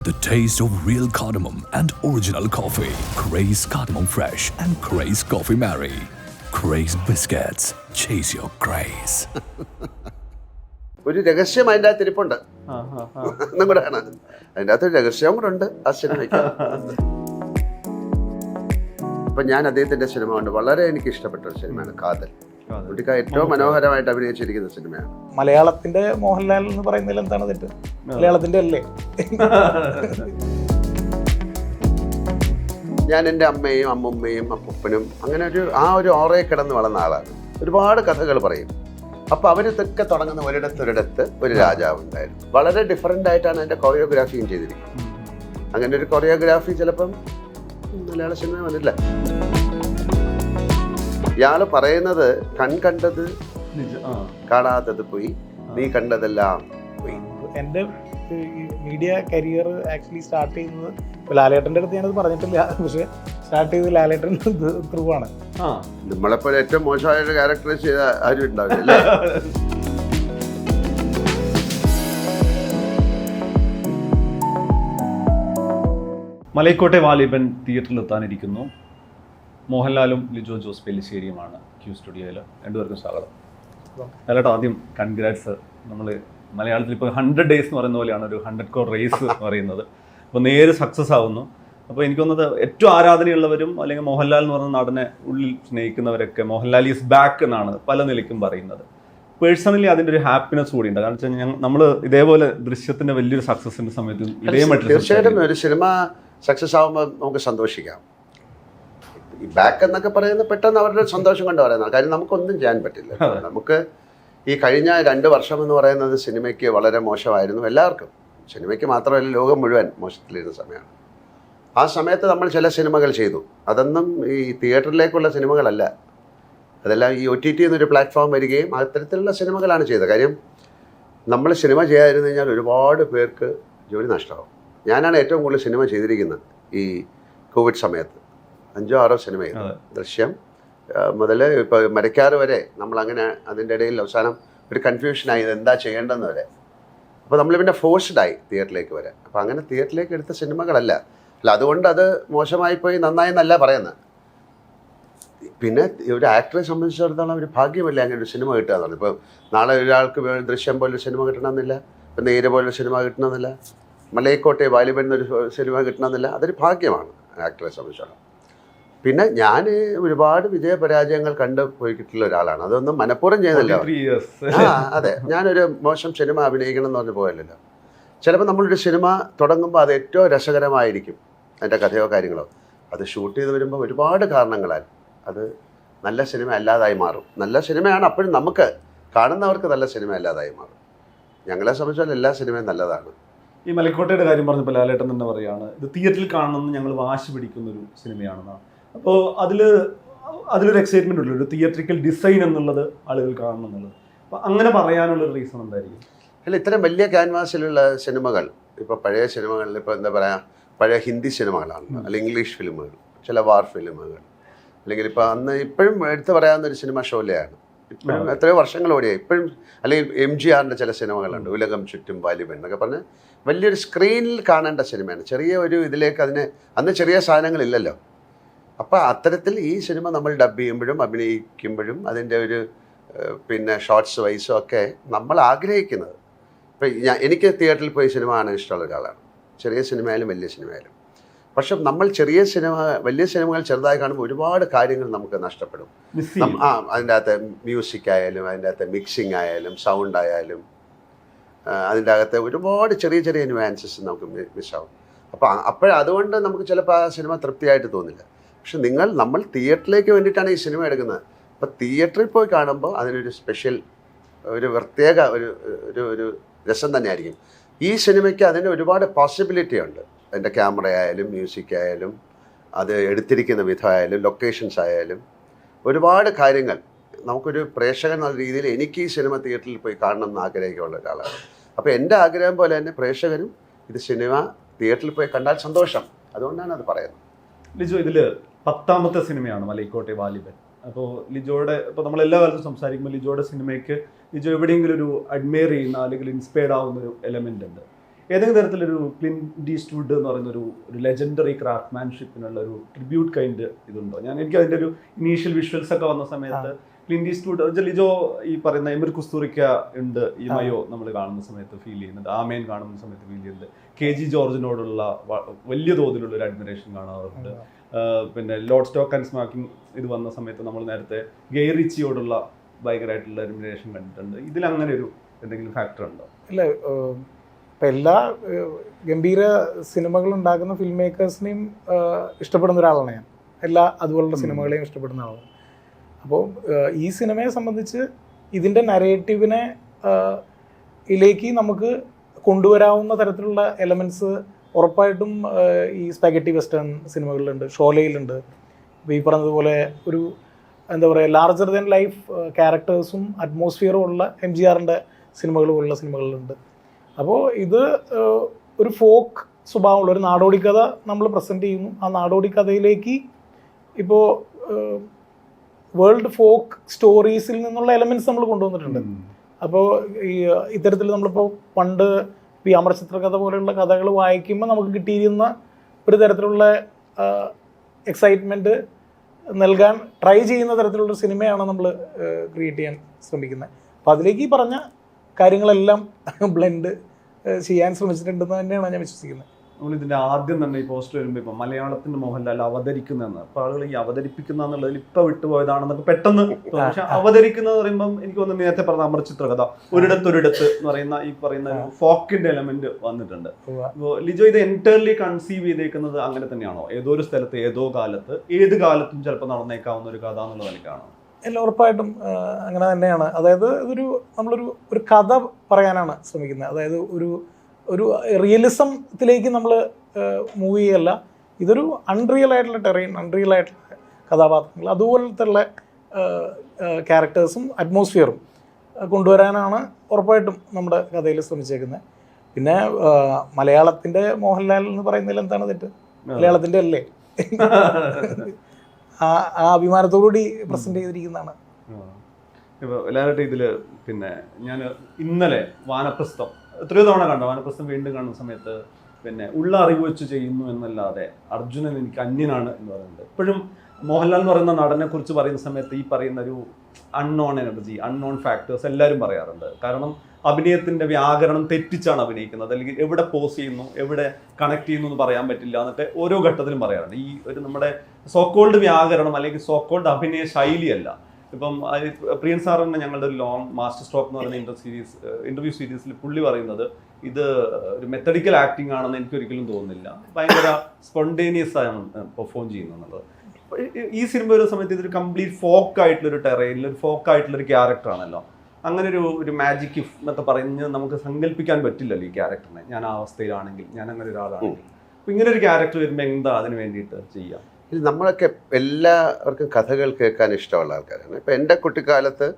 The taste of real cardamom and original coffee. Craze Cardamom Fresh and Craze Coffee Mary. Craze Biscuits. Chase your craze. ഒരു രഹസ്യം അതിന്റെ അകത്ത് ഇരിപ്പുണ്ട്. എന്നും കൂടെയാണ് അതിന്റെ അകത്ത് രഹസ്യവും രഹസ്യം കൂടെ ഉണ്ട് ആ സിനിമയ്ക്ക് ഞാൻ അദ്ദേഹത്തിന്റെ സിനിമ കൊണ്ട് വളരെ എനിക്ക് ഇഷ്ടപ്പെട്ട ഒരു സിനിമയാണ് കാതൽ കാതൽ. പുള്ളിക്ക ഏറ്റവും മനോഹരമായിട്ട് അഭിനയിച്ചിരിക്കുന്ന സിനിമയാണ്. മലയാളത്തിന്റെ മോഹൻലാൽ എന്ന് പറയുന്നതിൽ എന്താണ് തെറ്റ് മലയാളത്തിന്റെ അല്ലേ? ഞാൻ എന്റെ അമ്മയും അമ്മുമ്മയും അപ്പൂപ്പനും അങ്ങനെ ഒരു ആ ഒരു ഓറയെ കിടന്ന് വളർന്ന ആളാണ്. ഒരുപാട് കഥകൾ പറയും. അപ്പോൾ അവരിതൊക്കെ തുടങ്ങുന്ന ഒരിടത്ത് ഒരിടത്ത് ഒരു രാജാവ് ഉണ്ടായിരുന്നു. വളരെ ഡിഫറെന്റ് ആയിട്ടാണ് അതിന്റെ കൊറിയോഗ്രാഫിയും ചെയ്തിരിക്കുന്നത്. അങ്ങനെ ഒരു കൊറിയോഗ്രാഫി ചിലപ്പം മലയാള സിനിമ വന്നില്ല ഇയാൾ പറയുന്നത് കൺ കണ്ടത് നിജ- ആ. കാണാത്തത് പോയി നീ കണ്ടതെല്ലാം പോയി. എന്റെ മീഡിയ കരിയർ ആക്ച്വലി സ്റ്റാർട്ട് ചെയ്യുന്നത് ലാലേട്ടന്റെ ലാലേട്ടന്റെ അടുത്ത് ഞാനത് പറഞ്ഞിട്ടില്ല. പക്ഷേ സ്റ്റാർട്ട് ചെയ്ത് ലാലേട്ടൻ ത്രൂ ആണ്. ആ. നമ്മളെപ്പോലെ ഏറ്റവും മോശമായ ക്യാരക്ടറൈസ് ക്യാരക്ടർ ചെയ്ത ആരും ഉണ്ടാവില്ല മലയക്കോട്ടെ മലൈക്കോട്ടെ വാലിബൻ തിയേറ്ററിൽ എത്താനിരിക്കുന്നു. മോഹൻലാലും ലിജോ ജോസ് പെല്ലിശ്ശേരിയുമാണ് ക്യൂ സ്റ്റുഡിയോയിൽ. രണ്ടുപേർക്കും സ്വാഗതം. അല്ലാട്ടോ ആദ്യം കൺഗ്രാറ്റ്സ് നമ്മൾ മലയാളത്തിൽ ഇപ്പോൾ ഹൺഡ്രഡ് ഡേയ്സ് എന്ന് പറയുന്ന പോലെയാണ് ഒരു ഹൺഡ്രഡ് കോർ റേസ് എന്ന് പറയുന്നത്. അപ്പോൾ നേരെ സക്സസ് ആവുന്നു. അപ്പോൾ എനിക്ക് തോന്നുന്നത് ഏറ്റവും ആരാധനയുള്ളവരും അല്ലെങ്കിൽ മോഹൻലാൽ എന്ന് പറയുന്ന നടനെ ഉള്ളിൽ സ്നേഹിക്കുന്നവരൊക്കെ മോഹൻലാൽ ഈസ് ബാക്ക് എന്നാണ് പല നിലയ്ക്കും പറയുന്നത്. പേഴ്സണലി അതിന്റെ ഒരു ഹാപ്പിനെസ് കൂടി ഉണ്ട്. കാരണം വെച്ചാൽ ഞങ്ങൾ നമ്മൾ ഇതേപോലെ ദൃശ്യത്തിന്റെ വലിയൊരു സക്സസിന്റെ സമയത്ത് ഇതേ തീർച്ചയായിട്ടും ഒരു സിനിമ സക്സസ് ആകുമ്പോൾ നമുക്ക് സന്തോഷിക്കാം. ഈ ബാക്ക് എന്നൊക്കെ പറയുന്നത് പെട്ടെന്ന് അവരുടെ സന്തോഷം കൊണ്ട് പറയുന്നതാണ് കാര്യം നമുക്കൊന്നും ചെയ്യാൻ പറ്റില്ല. നമുക്ക് ഈ കഴിഞ്ഞ രണ്ട് വർഷം എന്ന് പറയുന്നത് സിനിമയ്ക്ക് വളരെ മോശമായിരുന്നു എല്ലാവർക്കും. സിനിമയ്ക്ക് മാത്രമല്ല ലോകം മുഴുവൻ മോശത്തിലിരുന്ന സമയമാണ്. ആ സമയത്ത് നമ്മൾ ചില സിനിമകൾ ചെയ്തു. അതൊന്നും ഈ തിയേറ്ററിലേക്കുള്ള സിനിമകളല്ല. അതെല്ലാം ഈ ഒ ടി ടി എന്നൊരു പ്ലാറ്റ്ഫോം വരികയും അത്തരത്തിലുള്ള സിനിമകളാണ് ചെയ്തത്. കാര്യം നമ്മൾ സിനിമ ചെയ്യാതിരുന്നു കഴിഞ്ഞാൽ ഒരുപാട് പേർക്ക് ജോലി നഷ്ടമാകും ഞാനാണ് ഏറ്റവും കൂടുതൽ സിനിമ ചെയ്തിരിക്കുന്നത് ഈ കോവിഡ് സമയത്ത്. അഞ്ചോ ആറോ സിനിമയായിരുന്നു ദൃശ്യം. മുതൽ ഇപ്പോൾ മരക്കാറ് വരെ നമ്മൾ അങ്ങനെ അതിന്റെ ഇടയിൽ അവസാനം ഒരു കൺഫ്യൂഷനായി ഇത് എന്താ ചെയ്യേണ്ടതെന്ന് വരെ. അപ്പോൾ നമ്മൾ പിന്നെ ഫോഴ്സ്ഡായി തിയേറ്ററിലേക്ക് വരെ അപ്പോൾ അങ്ങനെ തിയേറ്ററിലേക്ക് എടുത്ത സിനിമകളല്ല. അല്ല അതുകൊണ്ട് അത് മോശമായി പോയി നന്നായി എന്നല്ല പറയുന്നത്. പിന്നെ ഒരു ആക്ടറെ സംബന്ധിച്ചിടത്തോളം ഒരു ഭാഗ്യമല്ല അങ്ങനെ ഒരു സിനിമ കിട്ടുക എന്നുള്ളത്. ഇപ്പോൾ നാളെ ഒരാൾക്ക് ദൃശ്യം പോലൊരു സിനിമ കിട്ടണമെന്നില്ല. ഇപ്പം നേര് പോലൊരു സിനിമ കിട്ടണമെന്നില്ല. മലയക്കോട്ടെ വാലിബൻ എന്നൊരു സിനിമ കിട്ടണമെന്നില്ല. അതൊരു ഭാഗ്യമാണ് ആക്ടറെ സംബന്ധിച്ചിടത്തോളം. പിന്നെ ഞാൻ ഒരുപാട് വിജയപരാജയങ്ങൾ കണ്ടു പോയിട്ടുള്ള ഒരാളാണ്. അതൊന്നും മനഃപൂർവം ചെയ്യുന്നില്ല ആ അതെ. ഞാനൊരു മോശം സിനിമ അഭിനയിക്കണം എന്ന് പറഞ്ഞ് പോയല്ലോ ചിലപ്പോൾ നമ്മളൊരു സിനിമ തുടങ്ങുമ്പോൾ അത് ഏറ്റവും രസകരമായിരിക്കും അതിന്റെ കഥയോ കാര്യങ്ങളോ. അത് ഷൂട്ട് ചെയ്ത് വരുമ്പോൾ ഒരുപാട് കാരണങ്ങളാൽ അത് നല്ല സിനിമ അല്ലാതായി മാറും. നല്ല സിനിമയാണ് അപ്പോഴും നമുക്ക് കാണുന്നവർക്ക് നല്ല സിനിമ അല്ലാതായി മാറും. ഞങ്ങളെ സംബന്ധിച്ചാൽ എല്ലാ സിനിമയും നല്ലതാണ്. ഈ മലക്കോട്ടയുടെ കാര്യം പറഞ്ഞപ്പോൾ ലാലേട്ടൻ തന്നെ പറയുകയാണ് ഇത് തിയേറ്ററിൽ കാണണമെന്ന് ഞങ്ങൾ വാശി പിടിക്കുന്ന ഒരു സിനിമയാണെന്നാണ്. അപ്പോൾ അതിൽ അതിലൊരു എക്സൈറ്റ്മെന്റ് ഉള്ളൂ ഒരു തിയേറ്ററിക്കൽ ഡിസൈൻ എന്നുള്ളത് ആളുകൾ കാണണം എന്നുള്ളത്. അപ്പോൾ അങ്ങനെ പറയാനുള്ള ഒരു റീസൺ എന്തായിരിക്കും? അല്ല ഇത്തരം വലിയ ക്യാൻവാസിലുള്ള സിനിമകൾ ഇപ്പോൾ പഴയ സിനിമകളിൽ ഇപ്പോൾ എന്താ പറയുക പഴയ ഹിന്ദി സിനിമകളാണ് അല്ലെങ്കിൽ ഇംഗ്ലീഷ് ഫിലിമുകൾ ചില വാർ ഫിലിമുകൾ അല്ലെങ്കിൽ ഇപ്പോൾ അന്ന് ഇപ്പോഴും എടുത്തു പറയാവുന്ന ഒരു സിനിമ ഷോലയാണ്. ഇപ്പോഴും എത്രയോ വർഷങ്ങൾ ഓടിയായി. ഇപ്പോഴും അല്ലെങ്കിൽ എം ജി ആറിന്റെ ചില സിനിമകളുണ്ട് ഉലകം ചുറ്റും വാലിബൻ എന്നൊക്കെ പറഞ്ഞ് വലിയൊരു സ്ക്രീനിൽ കാണേണ്ട സിനിമയാണ് ചെറിയ ഒരു ഇതിലേക്ക് അതിന് അന്ന് ചെറിയ സാധനങ്ങളില്ലല്ലോ. അപ്പോൾ അത്തരത്തിൽ ഈ സിനിമ നമ്മൾ ഡബ് ചെയ്യുമ്പോഴും അഭിനയിക്കുമ്പോഴും അതിന്റെ ഒരു പിന്നെ ഷോർട്സ് വൈസും ഒക്കെ നമ്മൾ ആഗ്രഹിക്കുന്നത്. ഇപ്പം ഞാൻ എനിക്ക് തിയേറ്ററിൽ പോയി സിനിമ കാണാൻ ഇഷ്ടമുള്ള ഒരാളാണ്. ചെറിയ സിനിമയായാലും വലിയ സിനിമയായാലും. പക്ഷെ നമ്മൾ ചെറിയ സിനിമ വലിയ സിനിമകൾ ചെറുതായി കാണുമ്പോൾ ഒരുപാട് കാര്യങ്ങൾ നമുക്ക് നഷ്ടപ്പെടും. ആ അതിന്റെ അകത്ത് മ്യൂസിക് ആയാലും അതിന്റെ അകത്ത് മിക്സിംഗ് ആയാലും സൗണ്ട് ആയാലും അതിന്റെ അകത്ത് ഒരുപാട് ചെറിയ ചെറിയ ന്യൂആൻസസ് നമുക്ക് മിസ്സാവും അപ്പോൾ അപ്പോഴതുകൊണ്ട് നമുക്ക് ചിലപ്പോൾ ആ സിനിമ തൃപ്തിയായിട്ട് തോന്നില്ല. പക്ഷെ നിങ്ങൾ നമ്മൾ തിയേറ്ററിലേക്ക് വേണ്ടിയിട്ടാണ് ഈ സിനിമ എടുക്കുന്നത്. അപ്പോൾ തിയേറ്ററിൽ പോയി കാണുമ്പോൾ അതിനൊരു സ്പെഷ്യൽ ഒരു പ്രത്യേക ഒരു ഒരു ഒരു രസം തന്നെയായിരിക്കും. ഈ സിനിമയ്ക്ക് അതിന് ഒരുപാട് പോസിബിലിറ്റി ഉണ്ട്. അതിന്റെ ക്യാമറ ആയാലും മ്യൂസിക് ആയാലും അത് എടുത്തിരിക്കുന്ന വിധമായാലും ലൊക്കേഷൻസ് ആയാലും. ഒരുപാട് കാര്യങ്ങൾ. നമുക്കൊരു പ്രേക്ഷകൻ എന്ന രീതിയിൽ എനിക്ക് ഈ സിനിമ തിയേറ്ററിൽ പോയി കാണണം എന്ന് ആഗ്രഹിക്കാനുള്ള ഒരാളാണ്. അപ്പോൾ എന്റെ ആഗ്രഹം പോലെ തന്നെ പ്രേക്ഷകരും ഇത് സിനിമ തിയേറ്ററിൽ പോയി കണ്ടാൽ സന്തോഷം. അതുകൊണ്ടാണ് അത് പറയുന്നത്. ലിജു ഇതിൽ പത്താമത്തെ സിനിമയാണ് മലൈക്കോട്ടെ വാലിബൻ. അപ്പോൾ ലിജോയുടെ ഇപ്പോൾ നമ്മൾ എല്ലാ കാലത്തും സംസാരിക്കുമ്പോൾ ലിജോയുടെ സിനിമയ്ക്ക് ലിജോ എവിടെയെങ്കിലും ഒരു അഡ്മയർ ചെയ്യുന്ന അല്ലെങ്കിൽ ഇൻസ്പയർഡ് ആവുന്ന ഒരു എലമെന്റ് ഉണ്ട്. ഏതെങ്കിലും തരത്തിലൊരു ഡി സ്റ്റൂഡ് എന്ന് പറയുന്ന ഒരു ഒരു ലെജൻഡറി ക്രാഫ്റ്റ്മാൻഷിപ്പിനുള്ള ഒരു ട്രിബ്യൂട്ട് കൈൻഡ് ഇതുണ്ടോ? ഞാൻ എനിക്ക് അതിന്റെ ഒരു ഇനീഷ്യൽ വിഷ്വൽസ് ഒക്കെ വന്ന സമയത്ത് ക്ലിൻ ക്ലിന്റ് ഈസ്റ്റ്വുഡ് ലിജോ ഈ പറയുന്ന എമിർ കുസ്തൂറിക്ക ഉണ്ട് ഈ മയോ നമ്മൾ കാണുന്ന സമയത്ത് ഫീൽ ചെയ്യുന്നുണ്ട് ആമേൻ കാണുന്ന സമയത്ത് ഫീൽ ചെയ്യുന്നുണ്ട് കെ ജി ജോർജിനോടുള്ള വലിയ തോതിലുള്ള ഒരു അഡ്മിറേഷൻ കാണാറുണ്ട്. പിന്നെ ലോഡ് സ്റ്റോക്ക് ആൻഡ് സ്മാക്കിംഗ് ഇത് വന്ന സമയത്ത് നമ്മൾ നേരത്തെ ഗെയറിച്ചിയോടുള്ള ഭയങ്കരമായിട്ടുള്ള എലിമിനേഷൻ കണ്ടിട്ടുണ്ട്. ഇതിൽ അങ്ങനെ ഒരു എന്തെങ്കിലും ഫാക്ടർ ഉണ്ടോ? ഇല്ല ഇപ്പം എല്ലാ ഗംഭീര സിനിമകൾ ഉണ്ടാക്കുന്ന ഫിലിം മേക്കേഴ്സിനെയും ഇഷ്ടപ്പെടുന്ന ഒരാളാണ് ഞാൻ. എല്ലാ അതുപോലുള്ള സിനിമകളെയും ഇഷ്ടപ്പെടുന്ന ആളാണ്. അപ്പോൾ ഈ സിനിമയെ സംബന്ധിച്ച് ഇതിന്റെ നരേറ്റീവിനെ ഇതിലേക്ക് നമുക്ക് കൊണ്ടുവരാവുന്ന തരത്തിലുള്ള എലമെന്റ്സ് ഉറപ്പായിട്ടും ഈ സ്പാഗറ്റി വെസ്റ്റേൺ സിനിമകളിലുണ്ട് ഷോലയിലുണ്ട്. ഇപ്പോൾ ഈ പറഞ്ഞതുപോലെ ഒരു എന്താ പറയുക ലാർജർ ദൻ ലൈഫ് ക്യാരക്ടേഴ്സും അറ്റ്മോസ്ഫിയറും ഉള്ള എം ജി ആറിന്റെ സിനിമകൾ പോലുള്ള സിനിമകളിലുണ്ട് അപ്പോൾ ഇത് ഒരു ഫോക്ക് സ്വഭാവമുള്ള ഒരു നാടോടി കഥ നമ്മൾ പ്രസന്റ് ചെയ്യുന്നു. ആ നാടോടി കഥയിലേക്ക് ഇപ്പോൾ വേൾഡ് ഫോക്ക് സ്റ്റോറീസിൽ നിന്നുള്ള എലമെന്റ്സ് നമ്മൾ കൊണ്ടുവന്നിട്ടുണ്ട്. അപ്പോൾ ഈ ഇത്തരത്തിൽ നമ്മളിപ്പോൾ പണ്ട് ഈ കഥ പോലെയുള്ള കഥകൾ വായിക്കുമ്പോൾ നമുക്ക് കിട്ടിയിരുന്ന ഒരു തരത്തിലുള്ള എക്സൈറ്റ്മെന്റ് നൽകാൻ ട്രൈ ചെയ്യുന്ന തരത്തിലുള്ള സിനിമയാണ് നമ്മൾ ക്രിയേറ്റ് ചെയ്യാൻ ശ്രമിക്കുന്നത് അപ്പോൾ അതിലേക്ക് ഈ പറഞ്ഞ കാര്യങ്ങളെല്ലാം ബ്ലെൻഡ് ചെയ്യാൻ ശ്രമിച്ചിട്ടുണ്ടെന്ന് തന്നെയാണ് ഞാൻ വിശ്വസിക്കുന്നത് നമ്മൾ ഇതിന്റെ ആദ്യം തന്നെ ഈ പോസ്റ്റർ വരുമ്പോൾ ഇപ്പൊ മലയാളത്തിന്റെ മോഹൻലാൽ അവതരിക്കുന്നതെന്ന് അപ്പൊ ആളുകൾ ഈ അവതരിപ്പിക്കുന്ന എന്നുള്ളതിൽ ഇപ്പൊ വിട്ടുപോയതാണെന്നൊക്കെ പെട്ടെന്ന്. പക്ഷെ അവതരിക്കുന്നത് പറയുമ്പോൾ എനിക്ക് തോന്നുന്നു നേരത്തെ പറഞ്ഞ അമർ ചിത്രകഥ ഒരിടത്തൊരിടത്ത് എന്ന് പറയുന്ന ഈ പറയുന്ന ഫോക്കിന്റെ എലമെന്റ് വന്നിട്ടുണ്ട്. ഇപ്പോ ലിജോ ഇത് എന്റയർലി കൺസീവ് ചെയ്തേക്കുന്നത് അങ്ങനെ തന്നെയാണോ? ഏതോ ഒരു സ്ഥലത്ത് ഏതോ കാലത്ത് ഏത് കാലത്തും ചിലപ്പോൾ നടന്നേക്കാവുന്ന ഒരു കഥ എന്നുള്ള നിലയ്ക്കാണോ? എല്ലാം ഉറപ്പായിട്ടും അങ്ങനെ തന്നെയാണ്. അതായത് ഇതൊരു നമ്മളൊരു ഒരു കഥ പറയാനാണ് ശ്രമിക്കുന്നത്. അതായത് ഒരു ഒരു റിയലിസത്തിലേക്ക് നമ്മൾ മൂവ് ചെയ്യല്ല. ഇതൊരു അൺറിയൽ ആയിട്ടുള്ള ടെറൈൻ അൺറിയൽ ആയിട്ടുള്ള കഥാപാത്രങ്ങൾ. അതുപോലത്തെ ക്യാരക്ടേഴ്സും അറ്റ്മോസ്ഫിയറും കൊണ്ടുവരാനാണ് ഉറപ്പായിട്ടും നമ്മുടെ കഥയിൽ ശ്രമിച്ചേക്കുന്നത്. പിന്നെ മലയാളത്തിന്റെ മോഹൻലാൽ എന്ന് പറയുന്നതിൽ എന്താണ് തെറ്റ്? മലയാളത്തിന്റെ അല്ലേ? ആ ആ അഭിമാനത്തോടുകൂടി പ്രസന്റ് ചെയ്തിരിക്കുന്നതാണ്. ഇപ്പോൾ എല്ലാവരുടെ ഇതിൽ പിന്നെ ഞാൻ ഇന്നലെ വാനപ്രസ്ഥം എത്രയോ തവണ കണ്ടു. വാനപ്രസ്ഥം വീണ്ടും കാണുന്ന സമയത്ത് പിന്നെ ഉള്ള അറിവ് വെച്ച് ചെയ്യുന്നു എന്നല്ലാതെ അർജുനൻ എനിക്ക് അന്യനാണ് എന്ന് പറയുന്നുണ്ട് ഇപ്പോഴും മോഹൻലാൽ എന്ന് പറയുന്ന നടനെ കുറിച്ച് പറയുന്ന സമയത്ത് ഈ പറയുന്ന ഒരു അൺനോൺ എനർജി അൺനോൺ ഫാക്ടേഴ്സ് എല്ലാവരും പറയാറുണ്ട്. കാരണം അഭിനയത്തിന്റെ വ്യാകരണം തെറ്റിച്ചാണ് അഭിനയിക്കുന്നത്. അല്ലെങ്കിൽ എവിടെ പോസ് ചെയ്യുന്നു എവിടെ കണക്ട് ചെയ്യുന്നു എന്ന് പറയാൻ പറ്റില്ല എന്നൊക്കെ ഓരോ ഘട്ടത്തിലും പറയാറുണ്ട്. ഈ ഒരു നമ്മുടെ സോക്കോൾഡ് വ്യാകരണം അല്ലെങ്കിൽ സോക്കോൾഡ് അഭിനയ ശൈലിയല്ല. ഇപ്പം പ്രിയൻ സാറിന് ഞങ്ങളുടെ ഒരു ലോങ് മാസ്റ്റർ സ്ട്രോക്ക് എന്ന് പറയുന്ന ഇന്റർ സീരീസ് ഇന്റർവ്യൂ സീരീസിൽ പുള്ളി പറയുന്നത് ഇത് ഒരു മെത്തഡിക്കൽ ആക്ടിംഗ് ആണെന്ന് എനിക്ക് ഒരിക്കലും തോന്നുന്നില്ല. ഭയങ്കര സ്പോണ്ടേനിയസ് ആണ് പെർഫോം ചെയ്യുന്നത്. ഈ- സിനിമ വരുന്ന സമയത്ത് ഇതൊരു കംപ്ലീറ്റ് ഫോക്ക് ആയിട്ടുള്ള ഒരു ടെറൈനിൽ ഒരു ഫോക്ക് ആയിട്ടുള്ള ഒരു ക്യാരക്ടർ ആണല്ലോ. അങ്ങനെ ഒരു ഒരു മാജിക് ഇഫ് എന്നൊക്കെ പറയുന്നത് നമുക്ക് സങ്കല്പിക്കാൻ പറ്റില്ലല്ലോ ഈ ക്യാരക്ടറിനെ ഞാൻ ആ അവസ്ഥയിലാണെങ്കിൽ ഞാൻ അങ്ങനെ ഒരാളാണെങ്കിൽ. അപ്പൊ ഇങ്ങനെ ഒരു ക്യാരക്ടർ വരുമ്പോൾ എന്താ അതിന് വേണ്ടിയിട്ട് ചെയ്യാം? നമ്മളൊക്കെ എല്ലാവർക്കും കഥകൾ കേൾക്കാൻ ഇഷ്ടമുള്ള ആൾക്കാരാണ്. ഇപ്പം എന്റെ കുട്ടിക്കാലത്ത്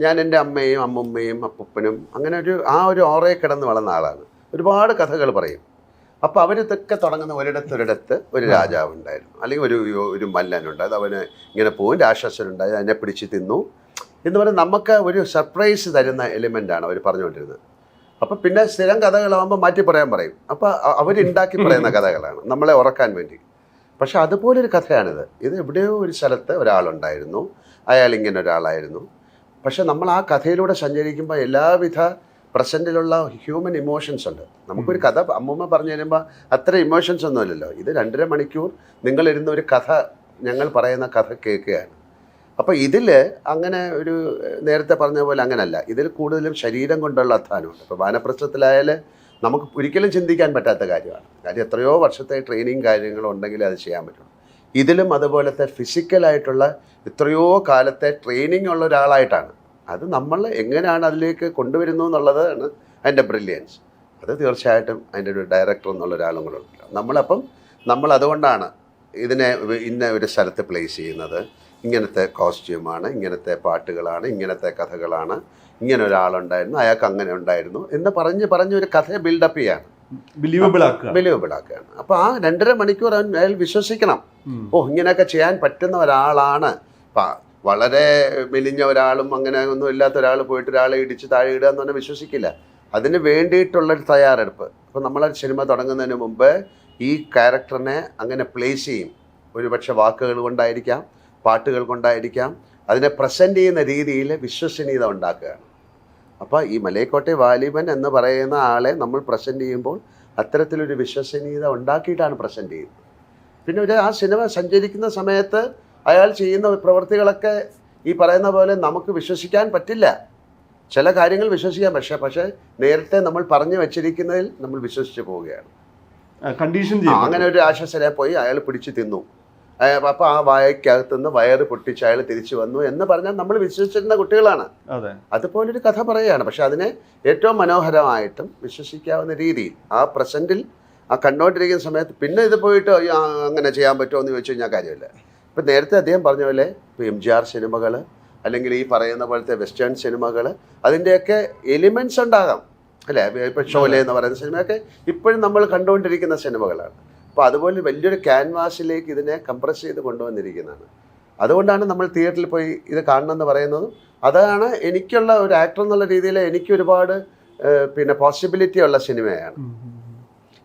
ഞാൻ എന്റെ അമ്മയും അമ്മുമ്മയും അപ്പൂപ്പനും അങ്ങനെ ഒരു ആ ഒരു ഓറയെ കിടന്ന് വളർന്ന ആളാണ്. ഒരുപാട് കഥകൾ പറയും. അപ്പോൾ അവരിതൊക്കെ തുടങ്ങുന്ന ഒരിടത്ത് ഒരിടത്ത് ഒരു രാജാവ് ഉണ്ടായിരുന്നു അല്ലെങ്കിൽ ഒരു ഒരു മല്ലനുണ്ട് അത് അവന് ഇങ്ങനെ പോകും രാക്ഷസനുണ്ടായി അതിനെ പിടിച്ച് തിന്നു. എന്ന് പറഞ്ഞാൽ നമുക്ക് ഒരു സർപ്രൈസ് തരുന്ന എലിമെന്റാണ് അവർ പറഞ്ഞുകൊണ്ടിരുന്നത്. അപ്പോൾ പിന്നെ സ്ഥിരം കഥകളാകുമ്പോൾ മാറ്റി പറയാൻ പറയും. അപ്പോൾ അവരുണ്ടാക്കി പറയുന്ന കഥകളാണ്. നമ്മളെ ഉറക്കാൻ വേണ്ടി. പക്ഷെ അതുപോലൊരു കഥയാണിത്. ഇത് എവിടെയോ ഒരു സ്ഥലത്ത് ഒരാളുണ്ടായിരുന്നു. അയാൾ ഇങ്ങനെ ഒരാളായിരുന്നു. പക്ഷെ നമ്മൾ ആ കഥയിലൂടെ സഞ്ചരിക്കുമ്പോൾ എല്ലാവിധ പ്രസന്റിലുള്ള ഹ്യൂമൻ ഇമോഷൻസ് ഉണ്ട്. നമുക്കൊരു കഥ അമ്മൂമ്മ പറഞ്ഞു തരുമ്പോൾ അത്ര ഇമോഷൻസ് ഒന്നുമില്ലല്ലോ ഇത് രണ്ടര മണിക്കൂർ നിങ്ങളിരുന്ന ഒരു കഥ ഞങ്ങൾ പറയുന്ന കഥ കേൾക്കുകയാണ്. അപ്പോൾ ഇതിൽ അങ്ങനെ ഒരു നേരത്തെ പറഞ്ഞ പോലെ അങ്ങനല്ല. ഇതിൽ കൂടുതലും ശരീരം കൊണ്ടുള്ള അധ്വാനമുണ്ട് ഇപ്പോൾ വാനപ്രസ്ഥത്തിലായാൽ നമുക്ക് ഒരിക്കലും ചിന്തിക്കാൻ പറ്റാത്ത കാര്യമാണ്. കാര്യം എത്രയോ വർഷത്തെ ട്രെയിനിങ് കാര്യങ്ങളും ഉണ്ടെങ്കിൽ അത് ചെയ്യാൻ പറ്റുള്ളൂ. ഇതിലും അതുപോലത്തെ ഫിസിക്കലായിട്ടുള്ള എത്രയോ കാലത്തെ ട്രെയിനിങ് ഉള്ള ഒരാളായിട്ടാണ്. അത് നമ്മൾ എങ്ങനെയാണ് അതിലേക്ക് കൊണ്ടുവരുന്നു എന്നുള്ളതാണ് അതിന്റെ ബ്രില്യൻസ് അത് തീർച്ചയായിട്ടും അതിന്റെ ഒരു ഡയറക്ടർ എന്നുള്ള ഒരാളും കൂടെ ഉണ്ടല്ലോ നമ്മളപ്പം നമ്മൾ അതുകൊണ്ടാണ് ഇതിനെ ഇന്ന ഒരു സ്ഥലത്ത് പ്ലേസ് ചെയ്യുന്നത്. ഇങ്ങനത്തെ കോസ്റ്റ്യൂമാണ് ഇങ്ങനത്തെ പാട്ടുകളാണ് ഇങ്ങനത്തെ കഥകളാണ്. ഇങ്ങനെ ഒരാളുണ്ടായിരുന്നു അയാൾക്ക് അങ്ങനെ ഉണ്ടായിരുന്നു എന്ന് പറഞ്ഞ് പറഞ്ഞ് ഒരു കഥയെ ബിൽഡപ്പ് ചെയ്യാണ് ബിലീവബിൾ ആക്കുക. ബിലീവബിൾ ആക്കുകയാണ്. അപ്പോൾ ആ രണ്ടര മണിക്കൂർ അവൻ അയാൾ വിശ്വസിക്കണം. ഓ ഇങ്ങനെയൊക്കെ ചെയ്യാൻ പറ്റുന്ന ഒരാളാണ്. വളരെ മെലിഞ്ഞ ഒരാളും അങ്ങനെ ഒന്നും ഇല്ലാത്ത ഒരാൾ പോയിട്ട് ഒരാളെ ഇടിച്ച് താഴെ ഇടുക എന്ന് പറഞ്ഞാൽ വിശ്വസിക്കില്ല. അതിന് വേണ്ടിയിട്ടുള്ളൊരു തയ്യാറെടുപ്പ്. അപ്പോൾ നമ്മൾ സിനിമ തുടങ്ങുന്നതിന് മുമ്പ് ഈ ക്യാരക്ടറിനെ അങ്ങനെ പ്ലേസ് ചെയ്യും. ഒരുപക്ഷെ വാക്കുകൾ കൊണ്ടായിരിക്കാം പാട്ടുകൾ കൊണ്ടായിരിക്കാം. അതിനെ പ്രസന്റ് ചെയ്യുന്ന രീതിയിൽ വിശ്വസനീയത ഉണ്ടാക്കുകയാണ്. അപ്പോൾ ഈ മലയക്കോട്ടെ വാലിബൻ എന്ന് പറയുന്ന ആളെ നമ്മൾ പ്രസന്റ് ചെയ്യുമ്പോൾ അത്തരത്തിലൊരു വിശ്വസനീയത ഉണ്ടാക്കിയിട്ടാണ് പ്രസന്റ് ചെയ്യുന്നത്. പിന്നെ ഒരു ആ സിനിമ സഞ്ചരിക്കുന്ന സമയത്ത് അയാൾ ചെയ്യുന്ന പ്രവൃത്തികളൊക്കെ ഈ പറയുന്ന പോലെ നമുക്ക് വിശ്വസിക്കാൻ പറ്റില്ല. ചില കാര്യങ്ങൾ വിശ്വസിക്കാം പക്ഷെ പക്ഷേ നേരത്തെ നമ്മൾ പറഞ്ഞു വെച്ചിരിക്കുന്നതിൽ നമ്മൾ വിശ്വസിച്ച് പോവുകയാണ്. കണ്ടീഷൻ അങ്ങനെ ഒരു ആശ്വാസനെ പോയി അയാൾ പിടിച്ചു തിന്നു. അപ്പോൾ ആ വായക്കകത്തുനിന്ന് വയറ് പൊട്ടിച്ച് അയാൾ തിരിച്ചു വന്നു എന്ന് പറഞ്ഞാൽ നമ്മൾ വിശ്വസിച്ചിരുന്ന കുട്ടികളാണ്. അതെ. അതുപോലൊരു കഥ പറയുകയാണ്. പക്ഷെ അതിനെ ഏറ്റവും മനോഹരമായിട്ടും വിശ്വസിക്കാവുന്ന രീതിയിൽ ആ പ്രസന്റിൽ ആ കണ്ടോണ്ടിരിക്കുന്ന സമയത്ത് പിന്നെ ഇത് പോയിട്ട് അങ്ങനെ ചെയ്യാൻ പറ്റുമോ എന്ന് ചോദിച്ചു കഴിഞ്ഞാൽ കാര്യമില്ല. ഇപ്പം നേരത്തെ അദ്ദേഹം പറഞ്ഞ പോലെ ഇപ്പോൾ എം ജി ആർ സിനിമകൾ അല്ലെങ്കിൽ ഈ പറയുന്ന പോലത്തെ വെസ്റ്റേൺ സിനിമകൾ അതിന്റെയൊക്കെ എലിമെന്റ്സ് ഉണ്ടാകാം. അല്ലേ? ഇപ്പം ഷോലെ എന്ന് പറയുന്ന സിനിമയൊക്കെ ഇപ്പോഴും നമ്മൾ കണ്ടുകൊണ്ടിരിക്കുന്ന സിനിമകളാണ്. അപ്പോൾ അതുപോലെ വലിയൊരു ക്യാൻവാസിലേക്ക് ഇതിനെ കംപ്രസ് ചെയ്ത് കൊണ്ടുവന്നിരിക്കുന്നതാണ്. അതുകൊണ്ടാണ് നമ്മൾ തിയേറ്ററിൽ പോയി ഇത് കാണണമെന്ന് പറയുന്നതും. അതാണ് എനിക്കുള്ള ഒരു ആക്ടർ എന്നുള്ള രീതിയിൽ എനിക്ക് ഒരുപാട് പിന്നെ പോസിബിലിറ്റി ഉള്ള സിനിമയാണ്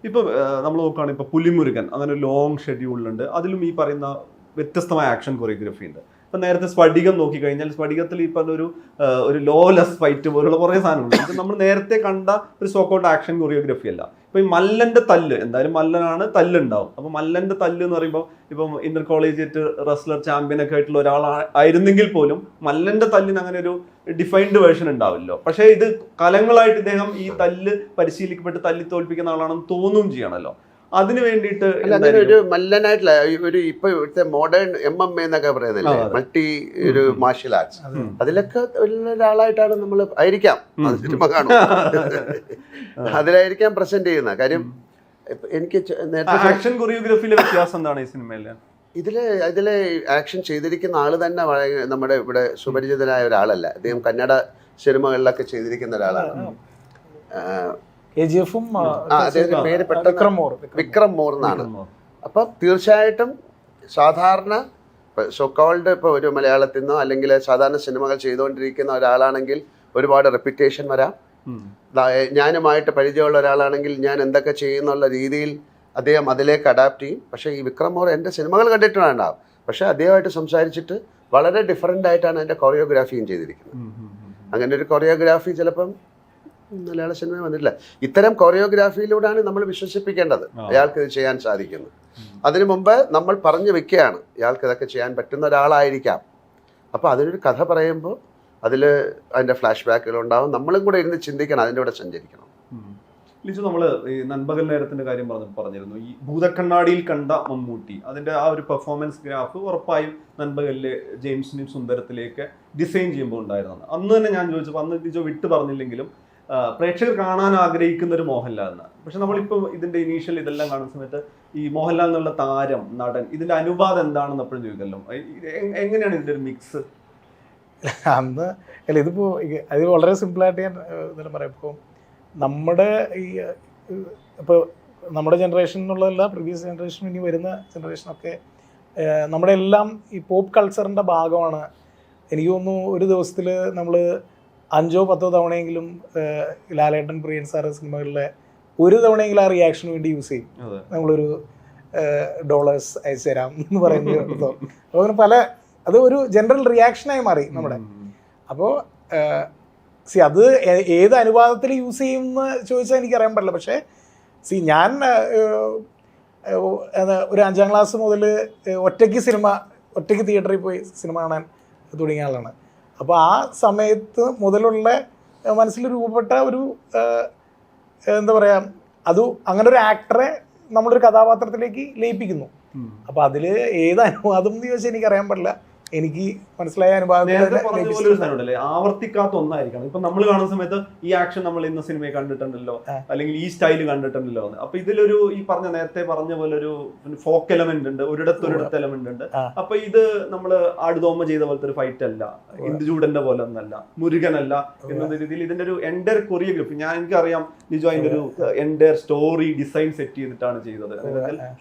ഇപ്പോൾ നമ്മൾ നോക്കുകയാണെങ്കിൽ ഇപ്പോൾ പുലിമുരുകൻ അങ്ങനെ ലോങ് ഷെഡ്യൂളുണ്ട് അതിലും ഈ പറയുന്ന വ്യത്യസ്തമായ ആക്ഷൻ കൊറിയോഗ്രഫി ഉണ്ട്. ഇപ്പം നേരത്തെ സ്ഫടികം നോക്കിക്കഴിഞ്ഞാൽ സ്ഫടികത്തിൽ ഈ പറഞ്ഞ ഒരു ഒരു ലോലെസ് ഫൈറ്റ് പോലുള്ള കുറേ സാധനങ്ങളുണ്ട്. നമ്മൾ നേരത്തെ കണ്ട ഒരു സോക്കൗട്ട് ആക്ഷൻ കൊറിയോഗ്രഫി അല്ല. ഇപ്പൊ ഈ മല്ലന്റെ തല്ല് എന്തായാലും മല്ലനാണ് തല്ലുണ്ടാവും. അപ്പൊ മല്ലന്റെ തല്ല് എന്ന് പറയുമ്പോൾ ഇപ്പം ഇന്റർ കോളേജിയറ്റ് റെസ്ലർ ചാമ്പ്യൻ ഒക്കെ ആയിട്ടുള്ള ഒരാൾ ആയിരുന്നെങ്കിൽ പോലും മല്ലന്റെ തല്ലിന് അങ്ങനെ ഒരു ഡിഫൈൻഡ് വേർഷൻ ഉണ്ടാവില്ലോ. പക്ഷേ ഇത് കലങ്ങളായിട്ട് ഇദ്ദേഹം ഈ തല്ല് പരിശീലിക്കപ്പെട്ട് തല്ലി തോൽപ്പിക്കുന്ന ആളാണെന്ന് തോന്നുകയും ചെയ്യണല്ലോ. അതിന് വേണ്ടിയിട്ട് അങ്ങനെ? ഒരു മല്ലനായിട്ടുള്ള ഒരു ഇപ്പൊ ഇവിടുത്തെ മോഡേൺ എം എം എന്നൊക്കെ പറയുന്നില്ലേ. മൾട്ടി ഒരു മാർഷ്യൽ ആർട്സ് അതിലൊക്കെ ഒരാളായിട്ടാണ് നമ്മൾ ആയിരിക്കാം. അത് സിനിമ കാണും. അതിലായിരിക്കാം പ്രസന്റ് ചെയ്യുന്ന. കാര്യം എനിക്ക് ആക്ഷൻ കൊറിയോഗ്രഫിയിലെ വ്യത്യാസം എന്താണ് ഈ സിനിമയിലെ ഇതിൽ ഇതിലെ ആക്ഷൻ ചെയ്തിരിക്കുന്ന ആൾ തന്നെ നമ്മുടെ ഇവിടെ സുപരിചിതനായ ഒരാളല്ല. അദ്ദേഹം കന്നഡ സിനിമകളിലൊക്കെ ചെയ്തിരിക്കുന്ന ഒരാളാണ്. ജി എഫും പേര് വിക്രം മോർ വിക്രം മോർ. എന്നാണ്. അപ്പം തീർച്ചയായിട്ടും സാധാരണ സൊക്കോൾഡ് ഇപ്പോൾ ഒരു മലയാളത്തിൽ നിന്നോ അല്ലെങ്കിൽ സാധാരണ സിനിമകൾ ചെയ്തുകൊണ്ടിരിക്കുന്ന ഒരാളാണെങ്കിൽ ഒരുപാട് റെപ്യൂട്ടേഷൻ വരാം. ഞാനുമായിട്ട് പരിചയമുള്ള ഒരാളാണെങ്കിൽ ഞാൻ എന്തൊക്കെ ചെയ്യുന്നുള്ള രീതിയിൽ അദ്ദേഹം അതിലേക്ക് അഡാപ്റ്റ് ചെയ്യും. പക്ഷേ ഈ വിക്രം മോർ എന്റെ സിനിമകൾ കണ്ടിട്ടുണ്ടാവും പക്ഷേ അദ്ദേഹമായിട്ട് സംസാരിച്ചിട്ട് വളരെ ഡിഫറെന്റ് ആയിട്ടാണ് എന്റെ കൊറിയോഗ്രാഫിയും ചെയ്തിരിക്കുന്നത്. അങ്ങനെ ഒരു കൊറിയോഗ്രാഫി ചിലപ്പം മലയാള സിനിമ വന്നിട്ടില്ല. ഇത്തരം കൊറിയോഗ്രാഫിയിലൂടെയാണ് നമ്മൾ വിശ്വസിപ്പിക്കേണ്ടത്. അയാൾക്ക് ഇത് ചെയ്യാൻ സാധിക്കുന്നു. അതിനു മുമ്പ് നമ്മൾ പറഞ്ഞു വെക്കുകയാണ് ഇയാൾക്ക് ഇതൊക്കെ ചെയ്യാൻ പറ്റുന്ന ഒരാളായിരിക്കാം. അപ്പോൾ അതിനൊരു കഥ പറയുമ്പോൾ അതിൽ അതിന്റെ ഫ്ലാഷ് ബാക്കുകൾ ഉണ്ടാവും. നമ്മളും കൂടെ ഇരുന്ന് ചിന്തിക്കണം അതിന്റെ കൂടെ സഞ്ചരിക്കണം. ലിജു നമ്മൾ ഈ നൻപകൽ നേരത്തിന്റെ കാര്യം പറഞ്ഞു പറഞ്ഞിരുന്നു. ഈ ഭൂതക്കണ്ണാടിയിൽ കണ്ട മമ്മൂട്ടി അതിന്റെ ആ ഒരു പെർഫോമൻസ് ഗ്രാഫ് ഉറപ്പായും നൻപകലിലെ ജെയിംസിനെയും സുന്ദരത്തിലേക്ക് ഡിസൈൻ ചെയ്യുമ്പോൾ ഉണ്ടായിരുന്നതാണ് അന്ന് തന്നെ ഞാൻ ചോദിച്ചപ്പോൾ അന്ന് ലിജോ വിട്ട് പറഞ്ഞില്ലെങ്കിലും പ്രേക്ഷകർ കാണാൻ ആഗ്രഹിക്കുന്ന ഒരു മോഹൻലാൽ എന്നാണ്. പക്ഷെ നമ്മളിപ്പോൾ ഇതിന്റെ ഇനീഷ്യൽ ഇതെല്ലാം കാണുന്ന സമയത്ത് ഈ മോഹൻലാൽ എന്നുള്ള താരം നടൻ ഇതിന്റെ അനുപാതം എന്താണെന്ന് എപ്പോഴും ചോദിക്കല്ലോ. എങ്ങനെയാണ് ഇതിന്റെ ഒരു മിക്സ് അന്ന് അല്ല ഇതിപ്പോ അത് വളരെ സിമ്പിളായിട്ട് ഞാൻ എന്താ പറയാം. ഇപ്പോൾ നമ്മുടെ ഈ ഇപ്പോൾ നമ്മുടെ ജനറേഷൻ എന്നുള്ളതല്ല പ്രീവിയസ് ജനറേഷൻ ഇനി വരുന്ന ജനറേഷനൊക്കെ നമ്മുടെ എല്ലാം ഈ പോപ്പ് കൾച്ചറിന്റെ ഭാഗമാണ്. എനിക്ക് തോന്നുന്നു ഒരു ദിവസത്തിൽ നമ്മൾ അഞ്ചോ പത്തോ തവണയെങ്കിലും ലാലേട്ടൻ പ്രിയൻ സാറ് സിനിമകളിലെ ഒരു തവണയെങ്കിലും ആ റിയാക്ഷന് വേണ്ടി യൂസ് ചെയ്യും. നമ്മളൊരു ഡോളേഴ്സ് അയച്ചു തരാം എന്ന് പറയുന്നത് അപ്പോൾ അങ്ങനെ പല അത് ഒരു ജനറൽ റിയാക്ഷനായി മാറി നമ്മുടെ. അപ്പോൾ സി അത് ഏത് അനുപാതത്തിൽ യൂസ് ചെയ്യും എന്ന് ചോദിച്ചാൽ എനിക്കറിയാൻ പറ്റില്ല. പക്ഷേ സി ഞാൻ ഒരു അഞ്ചാം ക്ലാസ് മുതൽ ഒറ്റയ്ക്ക് സിനിമ ഒറ്റയ്ക്ക് തിയേറ്ററിൽ പോയി സിനിമ കാണാൻ തുടങ്ങിയ ആളാണ്. അപ്പോൾ ആ സമയത്ത് മുതലുള്ള മനസ്സിൽ രൂപപ്പെട്ട ഒരു എന്താ പറയുക അത് അങ്ങനെ ഒരു ആക്ടറെ നമ്മളൊരു കഥാപാത്രത്തിലേക്ക് ലയിപ്പിക്കുന്നു. അപ്പോൾ അതിൽ ഏത് അനുവാദം എന്ന് ചോദിച്ചാൽ എനിക്കറിയാൻ പാടില്ല. എനിക്ക് മനസ്സിലായ അനുഭവം ആവർത്തിക്കാത്ത ഒന്നായിരിക്കണം ഇപ്പൊ നമ്മൾ കാണുന്ന സമയത്ത് ഈ ആക്ഷൻ നമ്മൾ ഇന്ന സിനിമയെ കണ്ടിട്ടുണ്ടല്ലോ അല്ലെങ്കിൽ ഈ സ്റ്റൈൽ കണ്ടിട്ടുണ്ടല്ലോ അപ്പൊ ഇതിലൊരു ഈ പറഞ്ഞ നേരത്തെ പറഞ്ഞ പോലെ ഒരു ഫോക്ക് എലമെന്റ് ഉണ്ട് ഒരിടത്ത് ഒരിടത്ത് എലമെന്റ് ഉണ്ട്. അപ്പൊ ഇത് നമ്മൾ ആടുതോമ ചെയ്ത പോലത്തെ ഒരു ഫൈറ്റ് അല്ല. ഇന്ദുചൂടന്റെ പോലെ ഒന്നല്ല. മുരുകനല്ല എന്ന രീതിയിൽ ഇതിന്റെ ഒരു എൻഡർ കൊറിയോഗ്രഫി ഞാൻ എനിക്കറിയാം നിജോ അതിന്റെ ഒരു എൻഡർ സ്റ്റോറി ഡിസൈൻ സെറ്റ് ചെയ്തിട്ടാണ് ചെയ്തത്.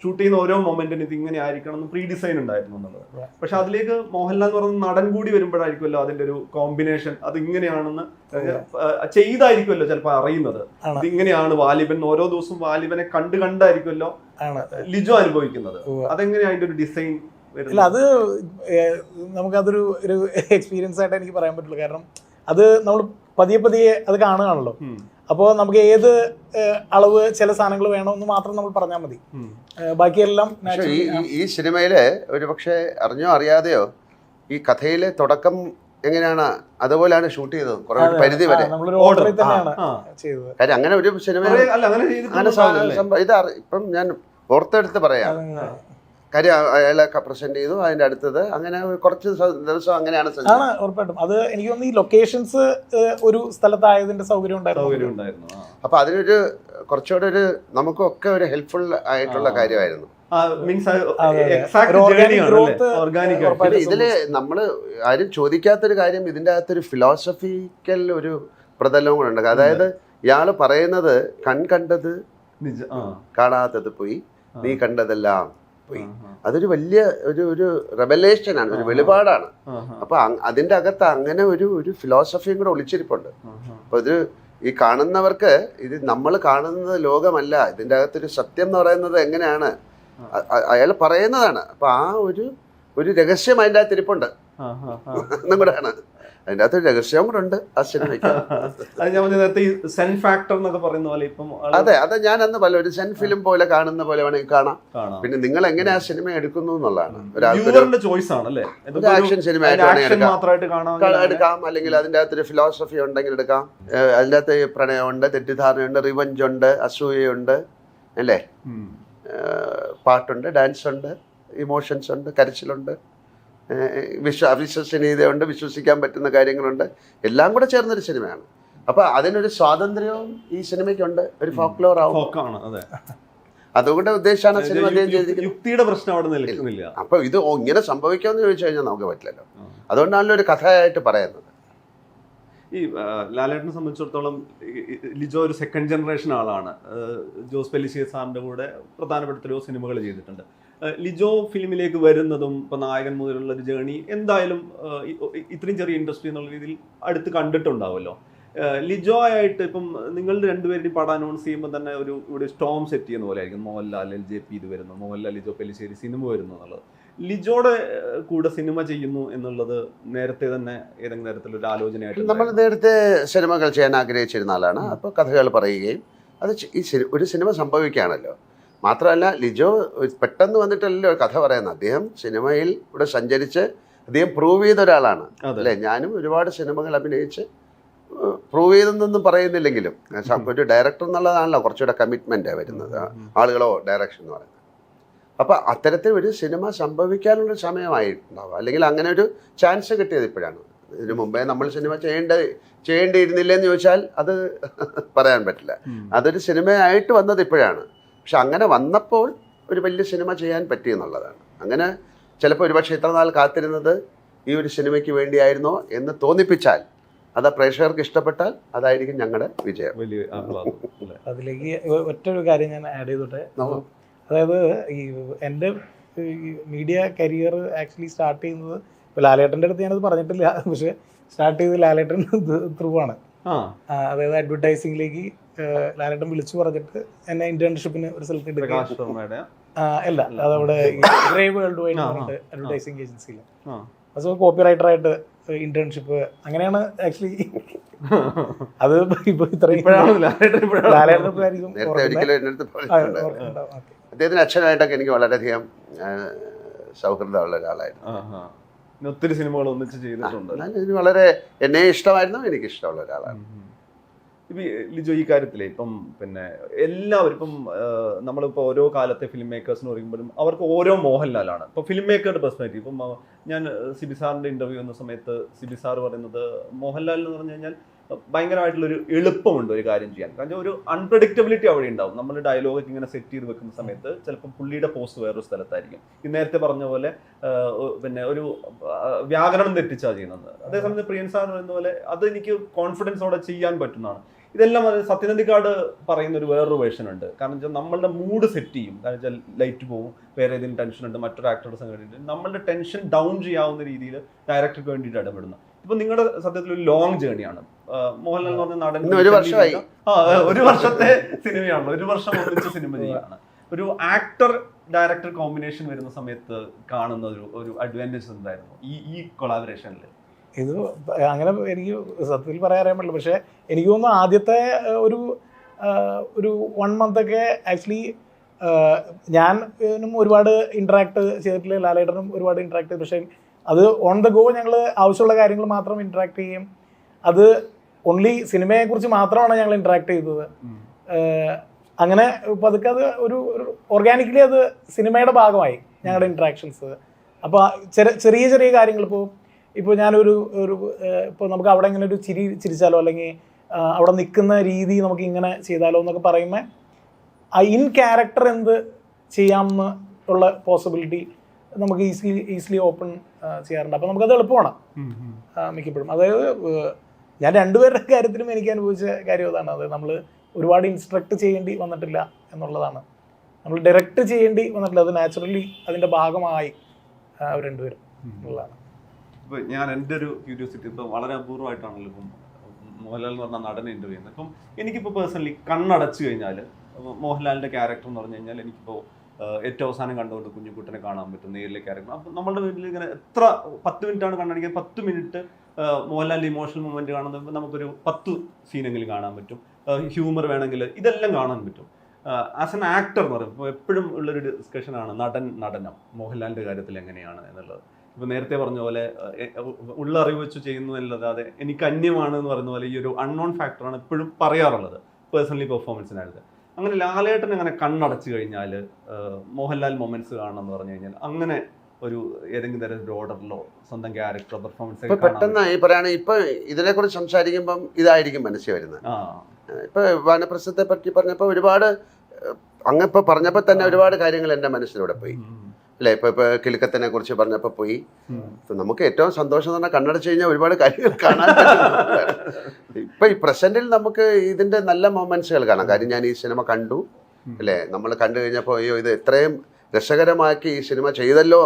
ഷൂട്ട് ചെയ്യുന്ന ഓരോ മൊമെന്റിന് ഇത് ഇങ്ങനെ ആയിരിക്കണം എന്ന് പ്രീ ഡിസൈൻ ഉണ്ടായിരുന്നു എന്നുള്ളത്. പക്ഷെ അതിലേക്ക് മോഹൻലാൽ എന്ന് പറയുന്ന നടൻ കൂടി വരുമ്പോഴായിരിക്കുമല്ലോ അതിന്റെ ഒരു കോമ്പിനേഷൻ അത്. ഇങ്ങനെയാണെന്ന് ചെയ്തായിരിക്കുമല്ലോ ചിലപ്പോൾ അറിയുന്നത്. ഇത് ഇങ്ങനെയാണ് വാലിബൻ ഓരോ ദിവസവും വാലിബനെ കണ്ട് കണ്ടായിരിക്കുമല്ലോ ലിജോ അനുഭവിക്കുന്നത്. അതെങ്ങനെയാണ് അതെങ്ങനെയാ അതിന്റെ ഒരു ഡിസൈൻ ഇല്ല അത് നമുക്കതൊരു ഒരു എക്സ്പീരിയൻസ് ആയിട്ട് എനിക്ക് പറയാൻ പറ്റുള്ളൂ. കാരണം അത് നമ്മൾ പതിയെ പതിയെ അത് കാണുകയാണല്ലോ. അപ്പോൾ നമുക്ക് ഏത് അളവ് ചില സാധനങ്ങൾ വേണമെന്ന് മാത്രം നമ്മൾ പറഞ്ഞാൽ മതി. ബാക്കിയെല്ലാം ഈ ഈ ഒരു പക്ഷേ അറിഞ്ഞോ അറിയാതെയോ ഈ കഥയിലെ തുടക്കം എങ്ങനെയാണ്? അതുപോലെയാണ് ഷൂട്ട് ചെയ്തത് കുറെ പരിധി വരെ. കാര്യം അങ്ങനെ ഒരു സിനിമ അല്ല അങ്ങനെ ഇത് ഇപ്പം ഞാൻ ഓർത്തെടുത്ത് പറയാം. കാര്യം അയാളൊക്കെ അയാളെ പ്രസന്റ് ചെയ്തു അതിന്റെ അടുത്തത് അങ്ങനെ കുറച്ച് ദിവസം- അങ്ങനെയാണ് ഉറപ്പായിട്ടും. അത് എനിക്ക് തോന്നുന്നു ഈ ലൊക്കേഷൻസ് ഒരു സ്ഥലത്തായതിന്റെ സൗകര്യം ഉണ്ടായിരുന്നു. അപ്പൊ അതിനൊരു കുറച്ചുകൂടെ ഒരു നമുക്കൊക്കെ ഒരു ഹെൽപ്ഫുൾ ആയിട്ടുള്ള കാര്യമായിരുന്നു. ഉറപ്പായിട്ടും പിന്നെ ഇതിൽ നമ്മൾ ആരും ചോദിക്കാത്തൊരു കാര്യം ഇതിന്റെ അകത്തൊരു ഫിലോസഫിക്കൽ ഒരു പ്രതലവും കൂടെ ഉണ്ട്. അതായത് ഇയാൾ പറയുന്നത് കൺ കണ്ടത് കാണാത്തത് പോയി നീ കണ്ടതെല്ലാം പോയി. അതൊരു വലിയ ഒരു ഒരു റെവലേഷൻ ആണ് ഒരു. വെളിപാടാണ്. അപ്പൊ അതിന്റെ അകത്ത് അങ്ങനെ ഒരു ഒരു ഫിലോസഫിയും കൂടെ ഒളിച്ചിരിപ്പുണ്ട്. അപ്പൊ ഇത് ഈ കാണുന്നവർക്ക് ഇത് നമ്മൾ കാണുന്നത് ലോകമല്ല ഇതിന്റെ അകത്തൊരു സത്യം എന്ന് പറയുന്നത് എങ്ങനെയാണ്? അയാൾ പറയുന്നതാണ്. അപ്പൊ ആ ഒരു ഒരു രഹസ്യം അതിന്റെ അകത്ത് ഇരിപ്പുണ്ട്. എന്നും കൂടെയാണ്. അതിന്റെ അകത്ത് രഹസ്യവും രഹസ്യം കൂടെ ഉണ്ട്. ആ സിനിമയ്ക്ക്. അത് ഞാൻ പറഞ്ഞ നേരത്തെ ഈ സെൻ ഫാക്ടർ എന്നൊക്കെ പറയുന്ന പോലെ ഇപ്പം അതെ അത് ഞാൻ അന്ന് പല ഒരു സെൻ ഫിലിം പോലെ കാണുന്ന പോലെ വേണമെങ്കിൽ കാണാം. പിന്നെ നിങ്ങൾ എങ്ങനെ ആ സിനിമ എടുക്കുന്നു എന്നുള്ളതാണ്. ചോയ്സ് ആക്ഷൻ സിനിമ എടുക്കാം. അല്ലെങ്കിൽ അതിന്റെ അകത്തൊരു ഫിലോസഫി ഉണ്ടെങ്കിൽ എടുക്കാം. അതിന്റെ അകത്ത് പ്രണയമുണ്ട് തെറ്റിദ്ധാരണയുണ്ട് റിവഞ്ച് ഉണ്ട് അസൂയയുണ്ട് അല്ലേ? പാട്ടുണ്ട് ഡാൻസ് ഉണ്ട് ഇമോഷൻസ് ഉണ്ട് കരച്ചിലുണ്ട് വിശ്വ അവിശ്വസനീയതയുണ്ട് വിശ്വസിക്കാൻ പറ്റുന്ന കാര്യങ്ങളുണ്ട്. എല്ലാം കൂടെ ചേർന്നൊരു സിനിമയാണ്. അപ്പോൾ അതിനൊരു സ്വാതന്ത്ര്യവും ഈ സിനിമയ്ക്കുണ്ട്. ഒരു ഫോക്ലോർ ആവും. അതുകൊണ്ട് ഉദ്ദേശമാണ് സിനിമ യുക്തിയുടെ പ്രശ്നം അവിടെ നിൽക്കുന്നില്ല. അപ്പൊ ഇത് ഇങ്ങനെ സംഭവിക്കാമെന്ന് ചോദിച്ചു കഴിഞ്ഞാൽ നമുക്ക് പറ്റില്ലല്ലോ. അതുകൊണ്ടാണല്ലോ ഒരു കഥയായിട്ട് പറയുന്നത്. ഈ ലാലേട്ടനെ സംബന്ധിച്ചിടത്തോളം ലിജോ ഒരു സെക്കൻഡ് ജനറേഷൻ ആളാണ്. ജോസ് പെല്ലിശ്ശേരി സാറിന്റെ കൂടെ പ്രധാനപ്പെട്ട എത്രയോ സിനിമകൾ ചെയ്തിട്ടുണ്ട്. ലിജോ ഫിലിമിലേക്ക് വരുന്നതും ഇപ്പൊ നായകൻ മുതലുള്ള ഒരു ജേണി എന്തായാലും ഇത്രയും ചെറിയ ഇൻഡസ്ട്രി എന്നുള്ള രീതിയിൽ അടുത്ത് കണ്ടിട്ടുണ്ടാവുമല്ലോ. ലിജോ ആയിട്ട് ഇപ്പം നിങ്ങളുടെ രണ്ടുപേരുടെയും പടം അനൗൺസ് ചെയ്യുമ്പോൾ തന്നെ ഒരു ഇവിടെ സ്റ്റോം സെറ്റ് ചെയ്യുന്ന പോലെ ആയിരിക്കും. മോഹൻലാൽ എൽ ജെ പി ഇത് വരുന്നു മോഹൻലാൽ ലിജോ പെല്ലിശ്ശേരി സിനിമ വരുന്നു എന്നുള്ളത്. ലിജോയുടെ ആ, കൂടെ സിനിമ ചെയ്യുന്നു എന്നുള്ളത് നേരത്തെ തന്നെ ഏതെങ്കിലും തരത്തിലൊരു ആലോചനയായിട്ട് നമ്മൾ നേരത്തെ സിനിമകൾ ചെയ്യാൻ ആഗ്രഹിച്ചിരുന്ന ആളാണ്. അപ്പോൾ കഥകൾ പറയുകയും അത് ഈ ഒരു സിനിമ സംഭവിക്കുകയാണല്ലോ. മാത്രമല്ല ലിജോ പെട്ടെന്ന് വന്നിട്ടല്ലോ കഥ പറയുന്നത്. അദ്ദേഹം സിനിമയിൽ ഇവിടെ സഞ്ചരിച്ച് അദ്ദേഹം പ്രൂവ് ചെയ്ത ഒരാളാണ്. അല്ലേ? ഞാനും ഒരുപാട് സിനിമകൾ അഭിനയിച്ച് പ്രൂവ് ചെയ്തെന്നൊന്നും പറയുന്നില്ലെങ്കിലും. ഒരു ഡയറക്ടർ എന്നുള്ളതാണല്ലോ കുറച്ചുകൂടെ കമ്മിറ്റ്മെന്റ് വരുന്നത്. ആളുകളോ ഡയറക്ഷൻ എന്ന് പറയുന്നത്. അപ്പം അത്തരത്തിൽ ഒരു സിനിമ സംഭവിക്കാനുള്ള സമയമായിട്ടുണ്ടാവുക അല്ലെങ്കിൽ അങ്ങനെ ഒരു ചാൻസ് കിട്ടിയത് ഇപ്പോഴാണ്. ഇതിനു മുമ്പേ നമ്മൾ സിനിമ ചെയ്യേണ്ട ചെയ്യേണ്ടിയിരുന്നില്ലെന്ന് ചോദിച്ചാൽ അത് പറയാൻ പറ്റില്ല. അതൊരു സിനിമയായിട്ട് വന്നത് ഇപ്പോഴാണ്. പക്ഷെ അങ്ങനെ വന്നപ്പോൾ ഒരു വലിയ സിനിമ ചെയ്യാൻ പറ്റി എന്നുള്ളതാണ്. അങ്ങനെ ചിലപ്പോൾ ഒരുപക്ഷെ ഇത്ര നാൾ കാത്തിരുന്നത് ഈ ഒരു സിനിമയ്ക്ക് വേണ്ടിയായിരുന്നോ എന്ന് തോന്നിപ്പിച്ചാൽ അത് പ്രേക്ഷകർക്ക് ഇഷ്ടപ്പെട്ടാൽ അതായിരിക്കും ഞങ്ങളുടെ വിജയം. വലിയ? അതിലേക്ക് ഒറ്റ ഒരു കാര്യം ഞാൻ ആഡ് ചെയ്തോട്ടെ. അതായത് ഈ എന്റെ മീഡിയ കരിയർ ആക്ച്വലി സ്റ്റാർട്ട് ചെയ്യുന്നത് ഇപ്പോൾ ലാലേട്ടന്റെ അടുത്ത് ഞാനത് പറഞ്ഞിട്ടില്ല. പക്ഷേ സ്റ്റാർട്ട് ചെയ്ത് ലാലേട്ടൻ ത്രൂ ആണ്. അതായത് അഡ്വർടൈസിങ്ങിലേക്ക് ലാലേട്ടൻ വിളിച്ചു പറഞ്ഞിട്ട് എന്നെ ഇന്റേൺഷിപ്പിന് ഒരു സ്ഥലത്ത് ശർമ്മയുടെ? അല്ല അതവിടെ ഗ്രേ വേൾഡ് വൈഡ് അഡ്വർടൈസിംഗ് പറഞ്ഞിട്ട് അഡ്വർടൈസിങ് ഏജൻസിയിൽ അപ്പോൾ കോപ്പി റൈറ്ററായിട്ട് ഇന്റേൺഷിപ്പ് അങ്ങനെയാണ് ആക്ച്വലി അത് ഇപ്പൊ ഇത്രയും ലാലേട്ടൻ അദ്ദേഹത്തിന് അച്ഛനായിട്ടൊക്കെ എനിക്ക് വളരെയധികം സൗഹൃദമുള്ള ഒരാളായിരുന്നു. ഒത്തിരി സിനിമകൾ ഒന്നിച്ച് ചെയ്തിട്ടുണ്ട്. വളരെ എന്നെ ഇഷ്ടമായിരുന്നു എനിക്ക് ഇഷ്ടമുള്ള ഒരാളാണ്. ലിജോ ഈ കാര്യത്തിലേ ഇപ്പം പിന്നെ എല്ലാവരും ഇപ്പം നമ്മളിപ്പോൾ നമ്മളിപ്പോ ഓരോ കാലത്തെ ഫിലിം മേക്കേഴ്സ് എന്ന് പറയുമ്പോഴും അവർക്ക് ഓരോ മോഹൻലാലാണ്. ഇപ്പം ഫിലിം മേക്കറുടെ പെർസ്പെക്റ്റീവ് ഇപ്പം ഞാൻ സിബി സാറിന്റെ ഇന്റർവ്യൂ എന്ന സമയത്ത് സിബി സാർ പറയുന്നത് മോഹൻലാൽ എന്ന് പറഞ്ഞു കഴിഞ്ഞാൽ ഭയങ്കരമായിട്ടുള്ള ഒരു എളുപ്പമുണ്ട് ഒരു കാര്യം ചെയ്യാൻ. കാരണം ഒരു അൺപ്രഡിക്റ്റബിലിറ്റി അവിടെ ഉണ്ടാവും. നമ്മൾ ഡയലോഗൊക്കെ ഇങ്ങനെ സെറ്റ് ചെയ്ത് വെക്കുന്ന സമയത്ത് ചിലപ്പോൾ പുള്ളിയുടെ പോസ്റ്റ് വേറൊരു സ്ഥലത്തായിരിക്കും. ഈ നേരത്തെ പറഞ്ഞ പോലെ പിന്നെ ഒരു വ്യാകരണം തെറ്റിച്ചാ ചെയ്യുന്നത്. അതേസമയത്ത് പ്രിയൻ സാർ പറയുന്ന പോലെ അത് എനിക്ക് കോൺഫിഡൻസോടെ ചെയ്യാൻ പറ്റുന്നതാണ്. ഇതെല്ലാം സത്യനന്ദിക്കാട് പറയുന്ന ഒരു വേറൊരു വേർഷൻ ഉണ്ട്. കാരണം വെച്ചാൽ നമ്മളുടെ മൂഡ് സെറ്റ് ചെയ്യും. കാരണം വെച്ചാൽ ലൈറ്റ് പോകും വേറെ ഏതെങ്കിലും ടെൻഷൻ ഉണ്ട് മറ്റൊരു ആക്ടറുടെ സംഘടന നമ്മളുടെ ടെൻഷൻ ഡൗൺ ചെയ്യാവുന്ന രീതിയിൽ ഡയറക്ടർക്ക് വേണ്ടിയിട്ട് ഇടപെടുന്നത് ഇപ്പൊ നിങ്ങളുടെ സത്യത്തിൽ ഒരു ലോങ് ജേണിയാണ് മോഹൻലാൽ എന്ന് പറഞ്ഞ നടൻ ഇന്ന് ഒരു വർഷമായി. ആ ഒരു വർഷത്തെ സിനിമയാണ് ഒരു വർഷം ഒന്നിച്ച് സിനിമ ചെയ്യാണ് ഒരു ആക്ടർ ഡയറക്ടർ കോമ്പിനേഷൻ വരുന്ന സമയത്ത് കാണുന്ന ഒരു ഒരു അഡ്വാന്റേജ് എന്തായിരുന്നു? ഈ ഈ കൊളാബറേഷനിൽ ഇത് അങ്ങനെ എനിക്ക് സത്യത്തിൽ പറയാൻ അറിയാൻ പറ്റില്ല. പക്ഷേ എനിക്ക് തോന്നുന്നു ആദ്യത്തെ ഒരു ഒരു വൺ മന്ത് ഒക്കെ ആക്ച്വലി ഞാനും ഒരുപാട് ഇൻട്രാക്ട് ചെയ്തിട്ടില്ല. ലാലേട്ടനും ഒരുപാട് ഇൻട്രാക്ട് ചെയ്തു. പക്ഷേ അത് ഓൺ ദ ഗോ ഞങ്ങൾ ആവശ്യമുള്ള കാര്യങ്ങൾ മാത്രം ഇൻട്രാക്ട് ചെയ്യും. അത് ഓൺലി സിനിമയെ കുറിച്ച് മാത്രമാണ് ഞങ്ങൾ ഇൻട്രാക്ട് ചെയ്തത്. അങ്ങനെ പതുക്കെ അത് ഒരു ഓർഗാനിക്കലി അത് സിനിമയുടെ ഭാഗമായി ഞങ്ങളുടെ ഇൻട്രാക്ഷൻസ് അപ്പോൾ ചെറിയ ചെറിയ കാര്യങ്ങൾ ഇപ്പോൾ ഇപ്പോൾ ഞാനൊരു ഒരു ഇപ്പോൾ നമുക്ക് അവിടെ ഇങ്ങനെ ഒരു ചിരി ചിരിച്ചാലോ അല്ലെങ്കിൽ അവിടെ നിൽക്കുന്ന രീതി നമുക്ക് ഇങ്ങനെ ചെയ്താലോ എന്നൊക്കെ പറയുമ്പോൾ ആ ഇൻ ക്യാരക്ടർ എന്ത് ചെയ്യാമെന്ന് ഉള്ള പോസിബിലിറ്റി നമുക്ക് ഈസിലി ഈസിലി ഓപ്പൺ ചെയ്യാറുണ്ട്. അപ്പോൾ നമുക്കത് എളുപ്പമാണ്. മിക്കപ്പോഴും. അതായത് ഞാൻ രണ്ടുപേരുടെ കാര്യത്തിലും എനിക്ക് അനുഭവിച്ച കാര്യം അതാണ്. അത് നമ്മൾ ഒരുപാട് ഇൻസ്ട്രക്ട് ചെയ്യേണ്ടി വന്നിട്ടില്ല എന്നുള്ളതാണ്. നമ്മൾ ഡയറക്റ്റ് ചെയ്യേണ്ടി വന്നിട്ടില്ല. അത് നാച്ചുറലി അതിന്റെ ഭാഗമായി അവർ രണ്ടുപേരും എന്നുള്ളതാണ് ഇപ്പൊ ഞാൻ എന്റെ ഒരു ക്യൂരിയോസിറ്റി ഇപ്പൊ വളരെ അപൂർവമായിട്ടാണല്ലോ ഇപ്പം മോഹൻലാൽ എന്ന് പറഞ്ഞ നടനെ ഇന്റർവ്യൂ ചെയ്യുന്നത്. ഇപ്പം എനിക്കിപ്പോൾ പേഴ്സണലി കണ്ണടച്ചു കഴിഞ്ഞാൽ മോഹൻലാലിന്റെ ക്യാരക്ടർ എന്ന് പറഞ്ഞു കഴിഞ്ഞാൽ എനിക്കിപ്പോൾ ഏറ്റവും അവസാനം കണ്ടുകൊണ്ട് കുഞ്ഞുകുട്ടനെ കാണാൻ പറ്റും നേരിലെ ക്യാരക്ടർ അപ്പം നമ്മളുടെ വീട്ടിൽ ഇങ്ങനെ എത്ര പത്ത് മിനിറ്റാണ് കണ്ണടിക്കുക പത്ത് മിനിറ്റ് മോഹൻലാലിന്റെ ഇമോഷണൽ മൊമെന്റ് കാണുന്നത് നമുക്കൊരു പത്ത് സീനെങ്കിലും കാണാൻ പറ്റും. ഹ്യൂമർ വേണമെങ്കിൽ ഇതെല്ലാം കാണാൻ പറ്റും. ആസ് എൻ ആക്ടർ എന്ന് പറയും ഇപ്പോൾ എപ്പോഴും ഉള്ളൊരു ഡിസ്കഷനാണ് നടൻ നടനം. മോഹൻലാലിന്റെ കാര്യത്തിൽ എങ്ങനെയാണ് എന്നുള്ളത്. ഇപ്പം നേരത്തെ പറഞ്ഞ പോലെ ഉള്ള അറിവ് വെച്ച് ചെയ്യുന്നു എന്നല്ലാതെ എനിക്ക് അന്യമാണ് എന്ന് പറയുന്ന പോലെ ഈ ഒരു അൺനോൺ ഫാക്ടറാണ് എപ്പോഴും പറയാറുള്ളത് പേഴ്സണലി പെർഫോമൻസിനായിട്ട് അങ്ങനെ ലാലേട്ടൻ അങ്ങനെ കണ്ണടച്ച് കഴിഞ്ഞാൽ മോഹൻലാൽ മൊമെന്റ്സ് കാണണം എന്ന് പറഞ്ഞു കഴിഞ്ഞാൽ അങ്ങനെ ഒരു ഏതെങ്കിലും തരം ഒരു ഓർഡറിലോ സ്വന്തം ക്യാരക്ടർ പെർഫോമൻസ് ഇപ്പൊ പെട്ടെന്ന് ഈ പറയുകയാണെങ്കിൽ ഇപ്പൊ ഇതിനെക്കുറിച്ച് സംസാരിക്കുമ്പം ഇതായിരിക്കും മനസ്സിൽ വരുന്നത്. ഇപ്പൊ വനപ്രശ്നത്തെ പറ്റി പറഞ്ഞപ്പോൾ ഒരുപാട് അങ്ങ് ഇപ്പൊ പറഞ്ഞപ്പോൾ തന്നെ ഒരുപാട് കാര്യങ്ങൾ എന്റെ മനസ്സിലൂടെ പോയി. അല്ലെ? ഇപ്പൊ ഇപ്പൊ കിലുക്കത്തിനെ കുറിച്ച് പറഞ്ഞപ്പോൾ പോയി. നമുക്ക് ഏറ്റവും സന്തോഷം തന്നെ പറഞ്ഞാൽ കണ്ണടച്ചു കഴിഞ്ഞാൽ ഒരുപാട് കാര്യങ്ങൾ കാണാൻ ഇപ്പൊ ഈ പ്രസന്റിൽ നമുക്ക് ഇതിന്റെ നല്ല മൊമെന്റ്സുകൾ കാണാം. കാര്യം ഞാൻ ഈ സിനിമ കണ്ടു. അല്ലെ? നമ്മൾ കണ്ടു കഴിഞ്ഞപ്പോൾ അയ്യോ ഇത് എത്രയും രസകരമാക്കി ഈ സിനിമ ചെയ്തല്ലോ.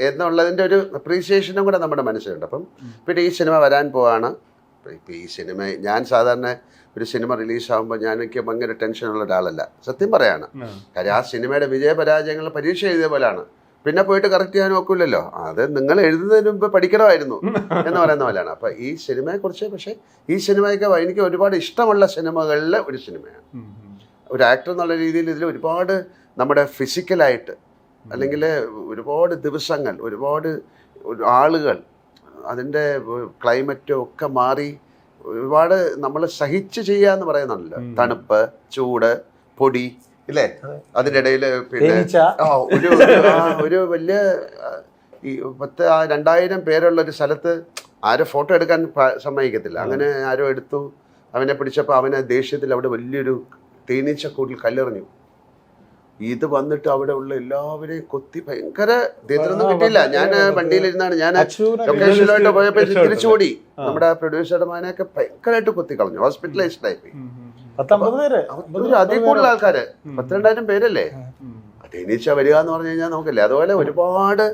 എന്നുള്ളതിന്റെ ഒരു അപ്രീസിയേഷനും കൂടെ നമ്മുടെ മനസ്സിലുണ്ട്. അപ്പം പിന്നെ ഈ സിനിമ വരാൻ പോവാണ്. ഇപ്പം ഈ സിനിമ ഞാൻ സാധാരണ ഒരു സിനിമ റിലീസാകുമ്പോൾ ഞാൻ എനിക്ക് ഭയങ്കര ടെൻഷനുള്ള ഒരാളല്ല. സത്യം പറയാണ്. കാര്യം ആ സിനിമയുടെ വിജയപരാജയങ്ങൾ പരീക്ഷ എഴുതിയ പോലെയാണ് പിന്നെ പോയിട്ട് കറക്റ്റ് ചെയ്യാൻ നോക്കില്ലല്ലോ അത് നിങ്ങൾ എഴുതുന്നതിന് മുമ്പ് പഠിക്കണമായിരുന്നു എന്ന് പറയുന്ന പോലെയാണ്. അപ്പം ഈ സിനിമയെക്കുറിച്ച് പക്ഷേ ഈ സിനിമയൊക്കെ എനിക്ക് ഒരുപാട് ഇഷ്ടമുള്ള സിനിമകളിലെ ഒരു സിനിമയാണ്. ഒരു ആക്ടർ എന്നുള്ള രീതിയിൽ ഇതിൽ ഒരുപാട് നമ്മുടെ ഫിസിക്കലായിട്ട് അല്ലെങ്കിൽ ഒരുപാട് ദിവസങ്ങൾ ഒരുപാട് ആളുകൾ അതിന്റെ ക്ലൈമറ്റും ഒക്കെ മാറി ഒരുപാട് നമ്മൾ സഹിച്ച് ചെയ്യുക എന്ന് ഉം. തണുപ്പ് ചൂട് പൊടി ഇല്ലേ? അതിന്റെ ഇടയിൽ പിന്നെ ഒരു ഒരു വലിയ ഈ പത്ത് ആ രണ്ടായിരം പേരുള്ള ഒരു സ്ഥലത്ത് ആരും ഫോട്ടോ എടുക്കാൻ സമ്മതിക്കത്തില്ല. അങ്ങനെ ആരോ എടുത്തു. അവനെ പിടിച്ചപ്പോൾ അവനെ ദേഷ്യത്തിൽ അവിടെ വലിയൊരു തേനീച്ചക്കൂട്ടിൽ കല്ലെറിഞ്ഞു. ഇത് വന്നിട്ട് അവിടെ ഉള്ള എല്ലാവരെയും കൊത്തി ഭയങ്കര ആ, കിട്ടിയില്ല. ഞാൻ വണ്ടിയിലിരുന്നാണ്. ഞാൻ ലൊക്കേഷനിലായിട്ട് ലൊക്കേഷനിലോട്ട് രക്ഷപ്പെട്ടു. തിരിച്ചോടി നമ്മുടെ പ്രൊഡ്യൂസറുടെ മാനൊക്കെ ഭയങ്കരമായിട്ട് കൊത്തി കളഞ്ഞു. ഹോസ്പിറ്റലൈസ്ഡ് ആയി അതിൽ കൂടുതൽ ആൾക്കാര്. പത്തിരണ്ടായിരം പേരല്ലേ. തേനീച്ച വരിക എന്ന് പറഞ്ഞു കഴിഞ്ഞാൽ നമുക്കല്ലേ. അതുപോലെ ഒരുപാട്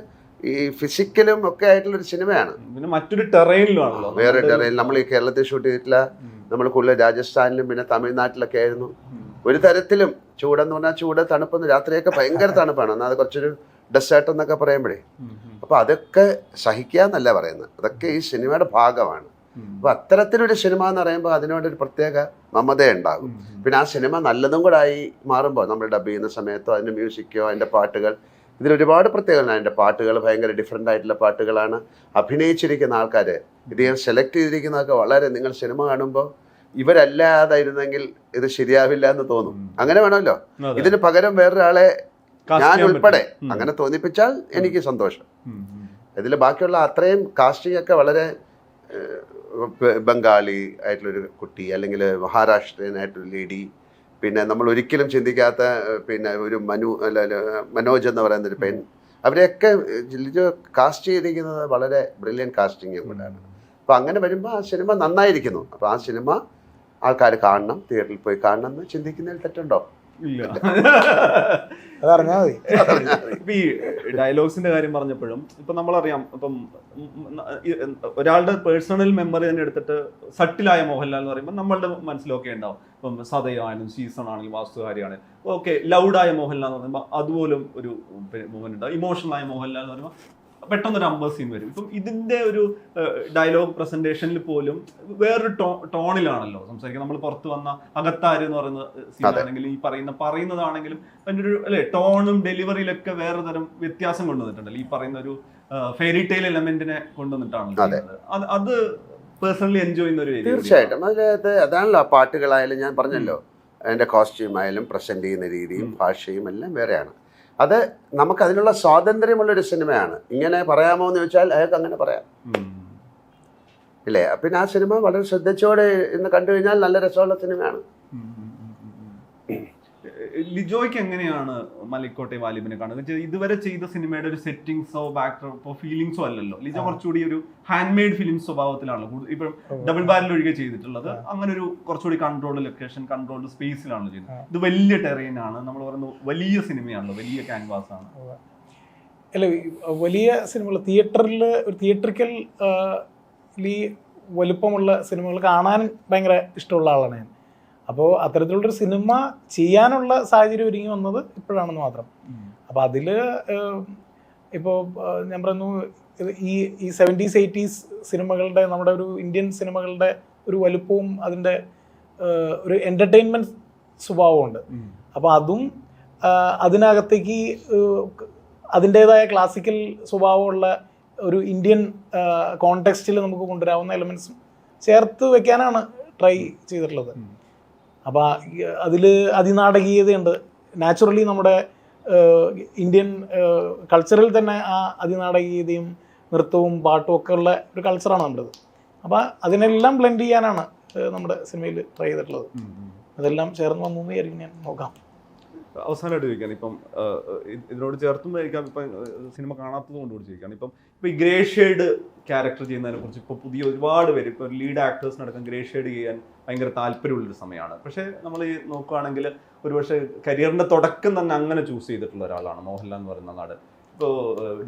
ഈ ഫിസിക്കലും ഒക്കെ ആയിട്ടുള്ള ഒരു സിനിമയാണ് പിന്നെ മറ്റൊരു ടെറൈനിലാണല്ലോ വേറെ ടെറൈൻ നമ്മൾ ഈ കേരളത്തിൽ ഷൂട്ട് ചെയ്തിട്ടില്ല. നമ്മൾ കൂടുതൽ രാജസ്ഥാനിലും പിന്നെ തമിഴ്നാട്ടിലൊക്കെ ആയിരുന്നു. ഒരു തരത്തിലും ചൂടെന്ന് പറഞ്ഞാൽ ചൂട് തണുപ്പെന്ന് രാത്രിയൊക്കെ ഭയങ്കര തണുപ്പാണ്. എന്നാൽ അത് കുറച്ചൊരു ഡെസേർട്ട് എന്നൊക്കെ പറയുമ്പോഴേ. അപ്പോൾ അതൊക്കെ സഹിക്കുക എന്നല്ല പറയുന്നത്. അതൊക്കെ ഈ സിനിമയുടെ ഭാഗമാണ്. അപ്പോൾ അത്തരത്തിലൊരു സിനിമ എന്ന് പറയുമ്പോൾ അതിനോടൊരു പ്രത്യേക മമത ഉണ്ടാകും. പിന്നെ ആ സിനിമ നല്ലതും കൂടെ ആയി മാറുമ്പോൾ നമ്മൾ ഡബ് ചെയ്യുന്ന സമയത്തോ അതിന്റെ മ്യൂസിക്കോ അതിന്റെ പാട്ടുകൾ ഇതിൽ ഒരുപാട് പ്രത്യേകത അതിന്റെ പാട്ടുകൾ ഭയങ്കര ഡിഫറെന്റ് ആയിട്ടുള്ള പാട്ടുകളാണ് അഭിനയിച്ചിരിക്കുന്ന ആൾക്കാർ ഇത് സെലക്ട് ചെയ്തിരിക്കുന്നതൊക്കെ വളരെ നിങ്ങൾ സിനിമ കാണുമ്പോൾ ഇവരല്ലാതായിരുന്നെങ്കിൽ ഇത് ശരിയാവില്ല എന്ന് തോന്നും അങ്ങനെ വേണമല്ലോ. ഇതിന് പകരം വേറൊരാളെ ഞാൻ ഉൾപ്പെടെ അങ്ങനെ തോന്നിപ്പിച്ചാൽ എനിക്ക് സന്തോഷം. ഇതിൽ ബാക്കിയുള്ള അത്രയും കാസ്റ്റിംഗ് ഒക്കെ വളരെ ബംഗാളി ആയിട്ടുള്ളൊരു കുട്ടി അല്ലെങ്കിൽ മഹാരാഷ്ട്രീയനായിട്ടൊരു ലേഡി. പിന്നെ നമ്മൾ ഒരിക്കലും ചിന്തിക്കാത്ത പിന്നെ ഒരു മനു അല്ല അല്ല, മനോജ് എന്ന് പറയുന്ന ഒരു പെൺ. അവരെയൊക്കെ ലിജോ കാസ്റ്റ് ചെയ്തിരിക്കുന്നത് വളരെ ബ്രില്യൻ കാസ്റ്റിംഗ് കൊണ്ടാണ് അപ്പോൾ അങ്ങനെ വരുമ്പോൾ ആ സിനിമ നന്നായിരിക്കുന്നു. അപ്പോൾ ആ സിനിമ ആൾക്കാർ കാണണം തിയേറ്ററിൽ പോയി കാണണം എന്ന് ചിന്തിക്കുന്നതിൽ തെറ്റുണ്ടോ? ഇല്ല. അതറിഞ്ഞാൽ മതി. ഇപ്പൊ ഈ ഡയലോഗ്സിന്റെ കാര്യം പറഞ്ഞപ്പോഴും ഇപ്പൊ നമ്മളറിയാം ഇപ്പം ഒരാളുടെ പേഴ്സണൽ മെമ്മറി തന്നെ എടുത്തിട്ട് സട്ടിലായ മോഹൻലാൽ എന്ന് പറയുമ്പോൾ നമ്മളുടെ മനസ്സിലൊക്കെ ഉണ്ടാവും. ഇപ്പം സതയാണെങ്കിലും സീസൺ ആണെങ്കിലും വാസ്തുകാരിയാണെങ്കിലും ഓക്കെ ലൗഡായ മോഹൻലാൽ എന്ന് പറയുമ്പോൾ അതുപോലും ഒരു മൂവ്മെന്റ് ഉണ്ടാവും. ഇമോഷണൽ ആയ മോഹൻലാൽ എന്ന് പറയുമ്പോൾ പെട്ടെന്ന് ഒരു അമ്പർ സീൻ വരും. ഇപ്പം ഇതിന്റെ ഒരു ഡയലോഗ് പ്രസന്റേഷനിൽ പോലും വേറൊരു ടോ ടോണിലാണല്ലോ സംസാരിക്കുക നമ്മൾ പുറത്ത് വന്ന അകത്താര് എന്ന് പറയുന്ന സീൻ അതെ. ആണെങ്കിലും ഈ പറയുന്ന പറയുന്നതാണെങ്കിലും അതിന്റെ ഒരു അല്ലെ ടോണും ഡെലിവറിയിലൊക്കെ വേറെ തരം വ്യത്യാസം കൊണ്ടുവന്നിട്ടുണ്ടല്ലോ. ഈ പറയുന്ന ഒരു ഫെയറി ടെയിൽ എലമെന്റിനെ കൊണ്ടുവന്നിട്ടാണ് അതെ. അത് പേഴ്സണലി എൻജോയ് ചെയ്യുന്ന ഒരു തീർച്ചയായിട്ടും. അതിനകത്ത് അതാണല്ലോ ആ പാട്ടുകളായാലും ഞാൻ പറഞ്ഞല്ലോ. അതിന്റെ കോസ്റ്റ്യൂം ആയാലും പ്രസന്റ് ചെയ്യുന്ന രീതിയും ഭാഷയും എല്ലാം വേറെയാണ്. അത് നമുക്ക് അതിനുള്ള സ്വാതന്ത്ര്യമുള്ളൊരു സിനിമയാണ് ഇങ്ങനെ പറയാമോ എന്ന് ചോദിച്ചാൽ അയാൾക്ക് അങ്ങനെ പറയാം. ഇല്ലേ പിന്നെ ആ സിനിമ വളരെ ശ്രദ്ധിച്ചോടെ ഇന്ന് കണ്ടു കഴിഞ്ഞാൽ നല്ല രസമുള്ള സിനിമയാണ്. ലിജോയ്ക്ക് എങ്ങനെയാണ് മലിക്കോട്ടെ വാലിബിനെ കാണുന്നത്? ഇതുവരെ ചെയ്ത സിനിമയുടെ ഒരു സെറ്റിംഗ്സോ ബാക്ക്ഡ്രോപ്പോ ഫീലിംഗ്സോ അല്ലല്ലോ. ലിജോ കുറച്ചുകൂടി ഒരു ഹാൻഡ് മെയ്ഡ് ഫിലിം സ്വഭാവത്തിലാണല്ലോ ഇപ്പം ഡബിൾ ബാരൽ ഒഴികെ ചെയ്തിട്ടുള്ളത്. അങ്ങനെ ഒരു കുറച്ചുകൂടി കൺട്രോൾഡ് ലൊക്കേഷൻ കൺട്രോൾഡ് സ്പേസിലാണ് ചെയ്യുന്നത്. ഇത് വലിയ ടെറൈൻ ആണ് നമ്മൾ പറയുന്നത് വലിയ സിനിമയാണല്ലോ. വലിയ ക്യാൻവാസ് ആണ് അല്ല വലിയ സിനിമകൾ തിയേറ്ററിൽ ഒരു തിയേറ്ററിക്കൽ വലുപ്പമുള്ള സിനിമകൾ കാണാൻ ഭയങ്കര ഇഷ്ടമുള്ള ആളാണ് ഞാൻ. അപ്പോൾ അത്തരത്തിലുള്ളൊരു സിനിമ ചെയ്യാനുള്ള സാഹചര്യം ഒരുങ്ങി വന്നത് ഇപ്പോഴാണെന്ന് മാത്രം. അപ്പോൾ അതിൽ ഇപ്പോൾ ഞാൻ പറയുന്നു ഈ ഈ സെവന്റീസ് എയ്റ്റീസ് സിനിമകളുടെ നമ്മുടെ ഒരു ഇന്ത്യൻ സിനിമകളുടെ ഒരു വലുപ്പവും അതിന്റെ ഒരു എന്റർടൈൻമെന്റ് സ്വഭാവമുണ്ട് അപ്പോൾ അതും അതിനകത്തേക്ക് അതിന്റേതായ ക്ലാസിക്കൽ സ്വഭാവമുള്ള ഒരു ഇന്ത്യൻ കോണ്ടെക്സ്റ്റിൽ നമുക്ക് കൊണ്ടുവരാവുന്ന എലമെന്റ്സും ചേർത്ത് വെക്കാനാണ് ട്രൈ ചെയ്തിട്ടുള്ളത്. അപ്പോൾ അതിൽ അതിനാടകീയതയുണ്ട്. നാച്ചുറലി നമ്മുടെ ഇന്ത്യൻ കൾച്ചറിൽ തന്നെ ആ അതിനാടകീയതയും നൃത്തവും പാട്ടും ഒക്കെ ഉള്ള ഒരു കൾച്ചറാണ് നമ്മുടേത്. അപ്പോൾ അതിനെല്ലാം ബ്ലെൻഡ് ചെയ്യാനാണ് നമ്മുടെ സിനിമയിൽ ട്രൈ ചെയ്തിട്ടുള്ളത്. അതെല്ലാം ചേർന്ന് വന്നു എന്ന് വിചാരിക്കും ഞാൻ. നോക്കാം. അവസാനമായിട്ട് ചോദിക്കാൻ ഇപ്പം ഇതിനോട് ചേർത്തും ആയിരിക്കാം ഇപ്പം സിനിമ കാണാത്തത് കൊണ്ട് കൂടി ചോദിക്കാം ഇപ്പം ഇപ്പം ഈ ഗ്രേ ക്യാരക്ടർ ചെയ്യുന്നതിനെ കുറിച്ച് ഇപ്പോൾ പുതിയ ഒരുപാട് പേര് ഇപ്പോൾ ലീഡ് ആക്ടേഴ്സിനടക്കം ഗ്രേ ചെയ്യാൻ ഭയങ്കര താല്പര്യമുള്ളൊരു സമയമാണ്. പക്ഷേ നമ്മൾ ഈ നോക്കുകയാണെങ്കിൽ ഒരുപക്ഷെ കരിയറിന്റെ തുടക്കം തന്നെ അങ്ങനെ ചൂസ് ചെയ്തിട്ടുള്ള ഒരാളാണ് മോഹൻലാൽ എന്ന് പറയുന്ന നാട് ഇപ്പോൾ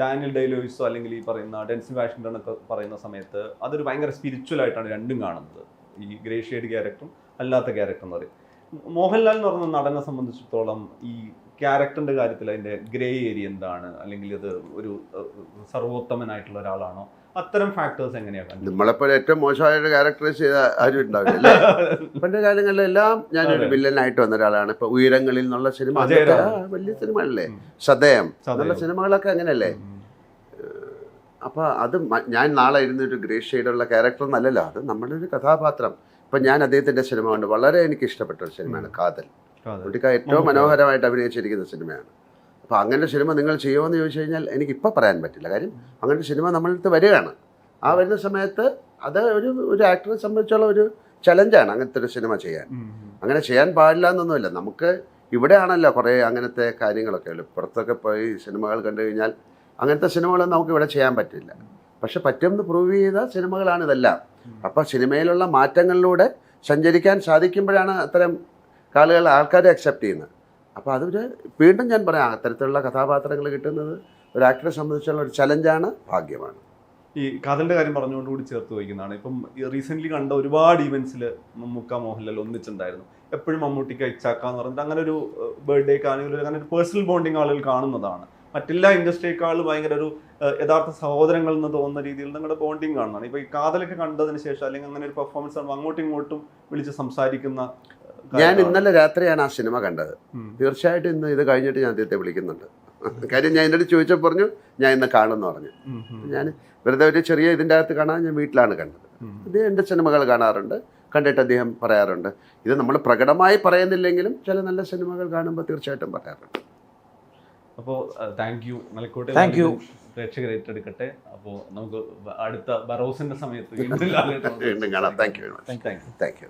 ഡാനിയൽ ഡെയ്ലോയിസോ അല്ലെങ്കിൽ ഈ പറയുന്ന ഡെൻസിൽ വാഷിംഗ്ടൺ ഒക്കെ പറയുന്ന സമയത്ത് അതൊരു ഭയങ്കര സ്പിരിച്വൽ ആയിട്ടാണ് രണ്ടും കാണുന്നത്. ഈ ഗ്രേ ഷെയ്ഡ് ക്യാരക്ടറും അല്ലാത്ത ക്യാരക്ടർ എന്ന് പറയും. മോഹൻലാൽ എന്ന് പറഞ്ഞ നടനെ സംബന്ധിച്ചിടത്തോളം ഈ ക്യാരക്ടറിന്റെ കാര്യത്തിൽ അതിന്റെ ഗ്രേ ഏരിയ എന്താണ്? അല്ലെങ്കിൽ അത് ഒരു സർവോത്തമനായിട്ടുള്ള ഒരാളാണോ? അത്തരം ഫാക്ടേഴ്സ് എങ്ങനെയാണ്? നമ്മളെപ്പോൾ ഏറ്റവും മോശമായിട്ട് ക്യാരക്ടറൈസ് ചെയ്ത ആരും ഉണ്ടാവില്ല പണ്ട് കാലങ്ങളിലെല്ലാം ഞാനൊരു. വില്ലനായിട്ട് വന്ന ഒരാളാണ്. ഇപ്പൊ ഉയരങ്ങളിൽ നിന്നുള്ള സിനിമ വലിയ സിനിമകളല്ലേ? അല്ലേ സദയം. നല്ല സിനിമകളൊക്കെ അങ്ങനെയല്ലേ? അപ്പൊ അത് ഞാൻ നാളെ ഇരുന്ന് ഒരു ഗ്രേ ഷെയ്ഡുള്ള ക്യാരക്ടർ എന്നല്ലല്ലോ അത് നമ്മളൊരു കഥാപാത്രം. ഇപ്പം ഞാൻ അദ്ദേഹത്തിന്റെ സിനിമ കൊണ്ട് വളരെ എനിക്ക് ഇഷ്ടപ്പെട്ട ഒരു സിനിമയാണ് കാതൽ. കുട്ടിക്കാർ ഏറ്റവും മനോഹരമായിട്ട് അഭിനയിച്ചിരിക്കുന്ന സിനിമയാണ്. അപ്പോൾ അങ്ങനെ ഒരു സിനിമ നിങ്ങൾ ചെയ്യുമോ എന്ന് ചോദിച്ചു കഴിഞ്ഞാൽ എനിക്കിപ്പോൾ പറയാൻ പറ്റില്ല. കാര്യം അങ്ങനെ ഒരു സിനിമ നമ്മളടുത്ത് വരികയാണ്. ആ വരുന്ന സമയത്ത് അത് ഒരു ഒരു ആക്ടറെ സംബന്ധിച്ചുള്ള ഒരു ചലഞ്ചാണ് അങ്ങനത്തെ ഒരു സിനിമ ചെയ്യാൻ. അങ്ങനെ ചെയ്യാൻ പാടില്ല എന്നൊന്നുമില്ല. നമുക്ക് ഇവിടെയാണല്ലോ കുറേ അങ്ങനത്തെ കാര്യങ്ങളൊക്കെ. ഉള്ളു പുറത്തൊക്കെ പോയി സിനിമകൾ കണ്ടു കഴിഞ്ഞാൽ അങ്ങനത്തെ സിനിമകളൊന്നും നമുക്ക് ഇവിടെ ചെയ്യാൻ പറ്റില്ല. പക്ഷെ പറ്റുമെന്ന് പ്രൂവ് ചെയ്ത സിനിമകളാണ് ഇതെല്ലാം. അപ്പോൾ സിനിമയിലുള്ള മാറ്റങ്ങളിലൂടെ സഞ്ചരിക്കാൻ സാധിക്കുമ്പോഴാണ് അത്തരം കാലുകൾ ആൾക്കാരെ അക്സെപ്റ്റ് ചെയ്യുന്നത്. അപ്പോൾ അതൊരു വീണ്ടും ഞാൻ പറയാം അത്തരത്തിലുള്ള കഥാപാത്രങ്ങൾ കിട്ടുന്നത് ഒരു ആക്ടറെ സംബന്ധിച്ചുള്ള ഒരു ചലഞ്ചാണ് ഭാഗ്യമാണ്. ഈ കാതലിന്റെ കാര്യം പറഞ്ഞുകൊണ്ട് കൂടി ചേർത്ത് വയ്ക്കുന്നതാണ്. ഇപ്പം റീസെന്റ് കണ്ട ഒരുപാട് ഈവെന്റ്സിൽ മമ്മൂക്ക മോഹൻലാൽ ഒന്നിച്ചുണ്ടായിരുന്നു എപ്പോഴും മമ്മൂട്ടിക്ക് ഇച്ചാക്ക എന്ന് പറഞ്ഞിട്ട് അങ്ങനെ ഒരു ബർത്ത്ഡേക്ക് ആണെങ്കിലും അങ്ങനെ ഒരു പേഴ്സണൽ ബോണ്ടിങ് ആളുകൾ കാണുന്നതാണ്. മറ്റെല്ലാ ഇൻഡസ്ട്രിയേക്കാളും ഭയങ്കര ഒരു യഥാർത്ഥ സഹോദരങ്ങൾ എന്ന് തോന്നുന്ന രീതിയിൽ നിങ്ങളുടെ ബോണ്ടിങ് കാണുന്നതാണ് ഇപ്പൊ ഈ കാതലൊക്കെ കണ്ടതിന് ശേഷം അല്ലെങ്കിൽ അങ്ങനെ ഒരു പെർഫോമൻസ് ആണ് അങ്ങോട്ടും ഇങ്ങോട്ടും വിളിച്ച് സംസാരിക്കുന്ന ഞാൻ ഇന്നലെ രാത്രിയാണ് ആ സിനിമ കണ്ടത്. തീർച്ചയായിട്ടും ഇന്ന് ഇത് കഴിഞ്ഞിട്ട് ഞാൻ അദ്ദേഹത്തെ വിളിക്കുന്നുണ്ട്. കാര്യം ഞാൻ എന്നോട് ചോദിച്ചപ്പോൾ പറഞ്ഞു ഞാൻ ഇന്ന് കാണുമെന്ന് പറഞ്ഞു. ഞാൻ വെറുതെ ഒരു ചെറിയ ഇതിന്റെ അകത്ത് കാണാൻ ഞാൻ വീട്ടിലാണ് കണ്ടത്. അദ്ദേഹം എന്റെ സിനിമകൾ കാണാറുണ്ട് കണ്ടിട്ട് അദ്ദേഹം പറയാറുണ്ട്. ഇത് നമ്മൾ പ്രകടമായി പറയുന്നില്ലെങ്കിലും ചില നല്ല സിനിമകൾ കാണുമ്പോൾ തീർച്ചയായിട്ടും പറയാറുണ്ട്. അപ്പോൾ thank you thank Thank you. പ്രേക്ഷകർ ഏറ്റെടുക്കട്ടെ. അപ്പോൾ നമുക്ക് അടുത്ത ബറോസിന്റെ സമയത്ത് വീണ്ടും കാണാം. Thank you thank you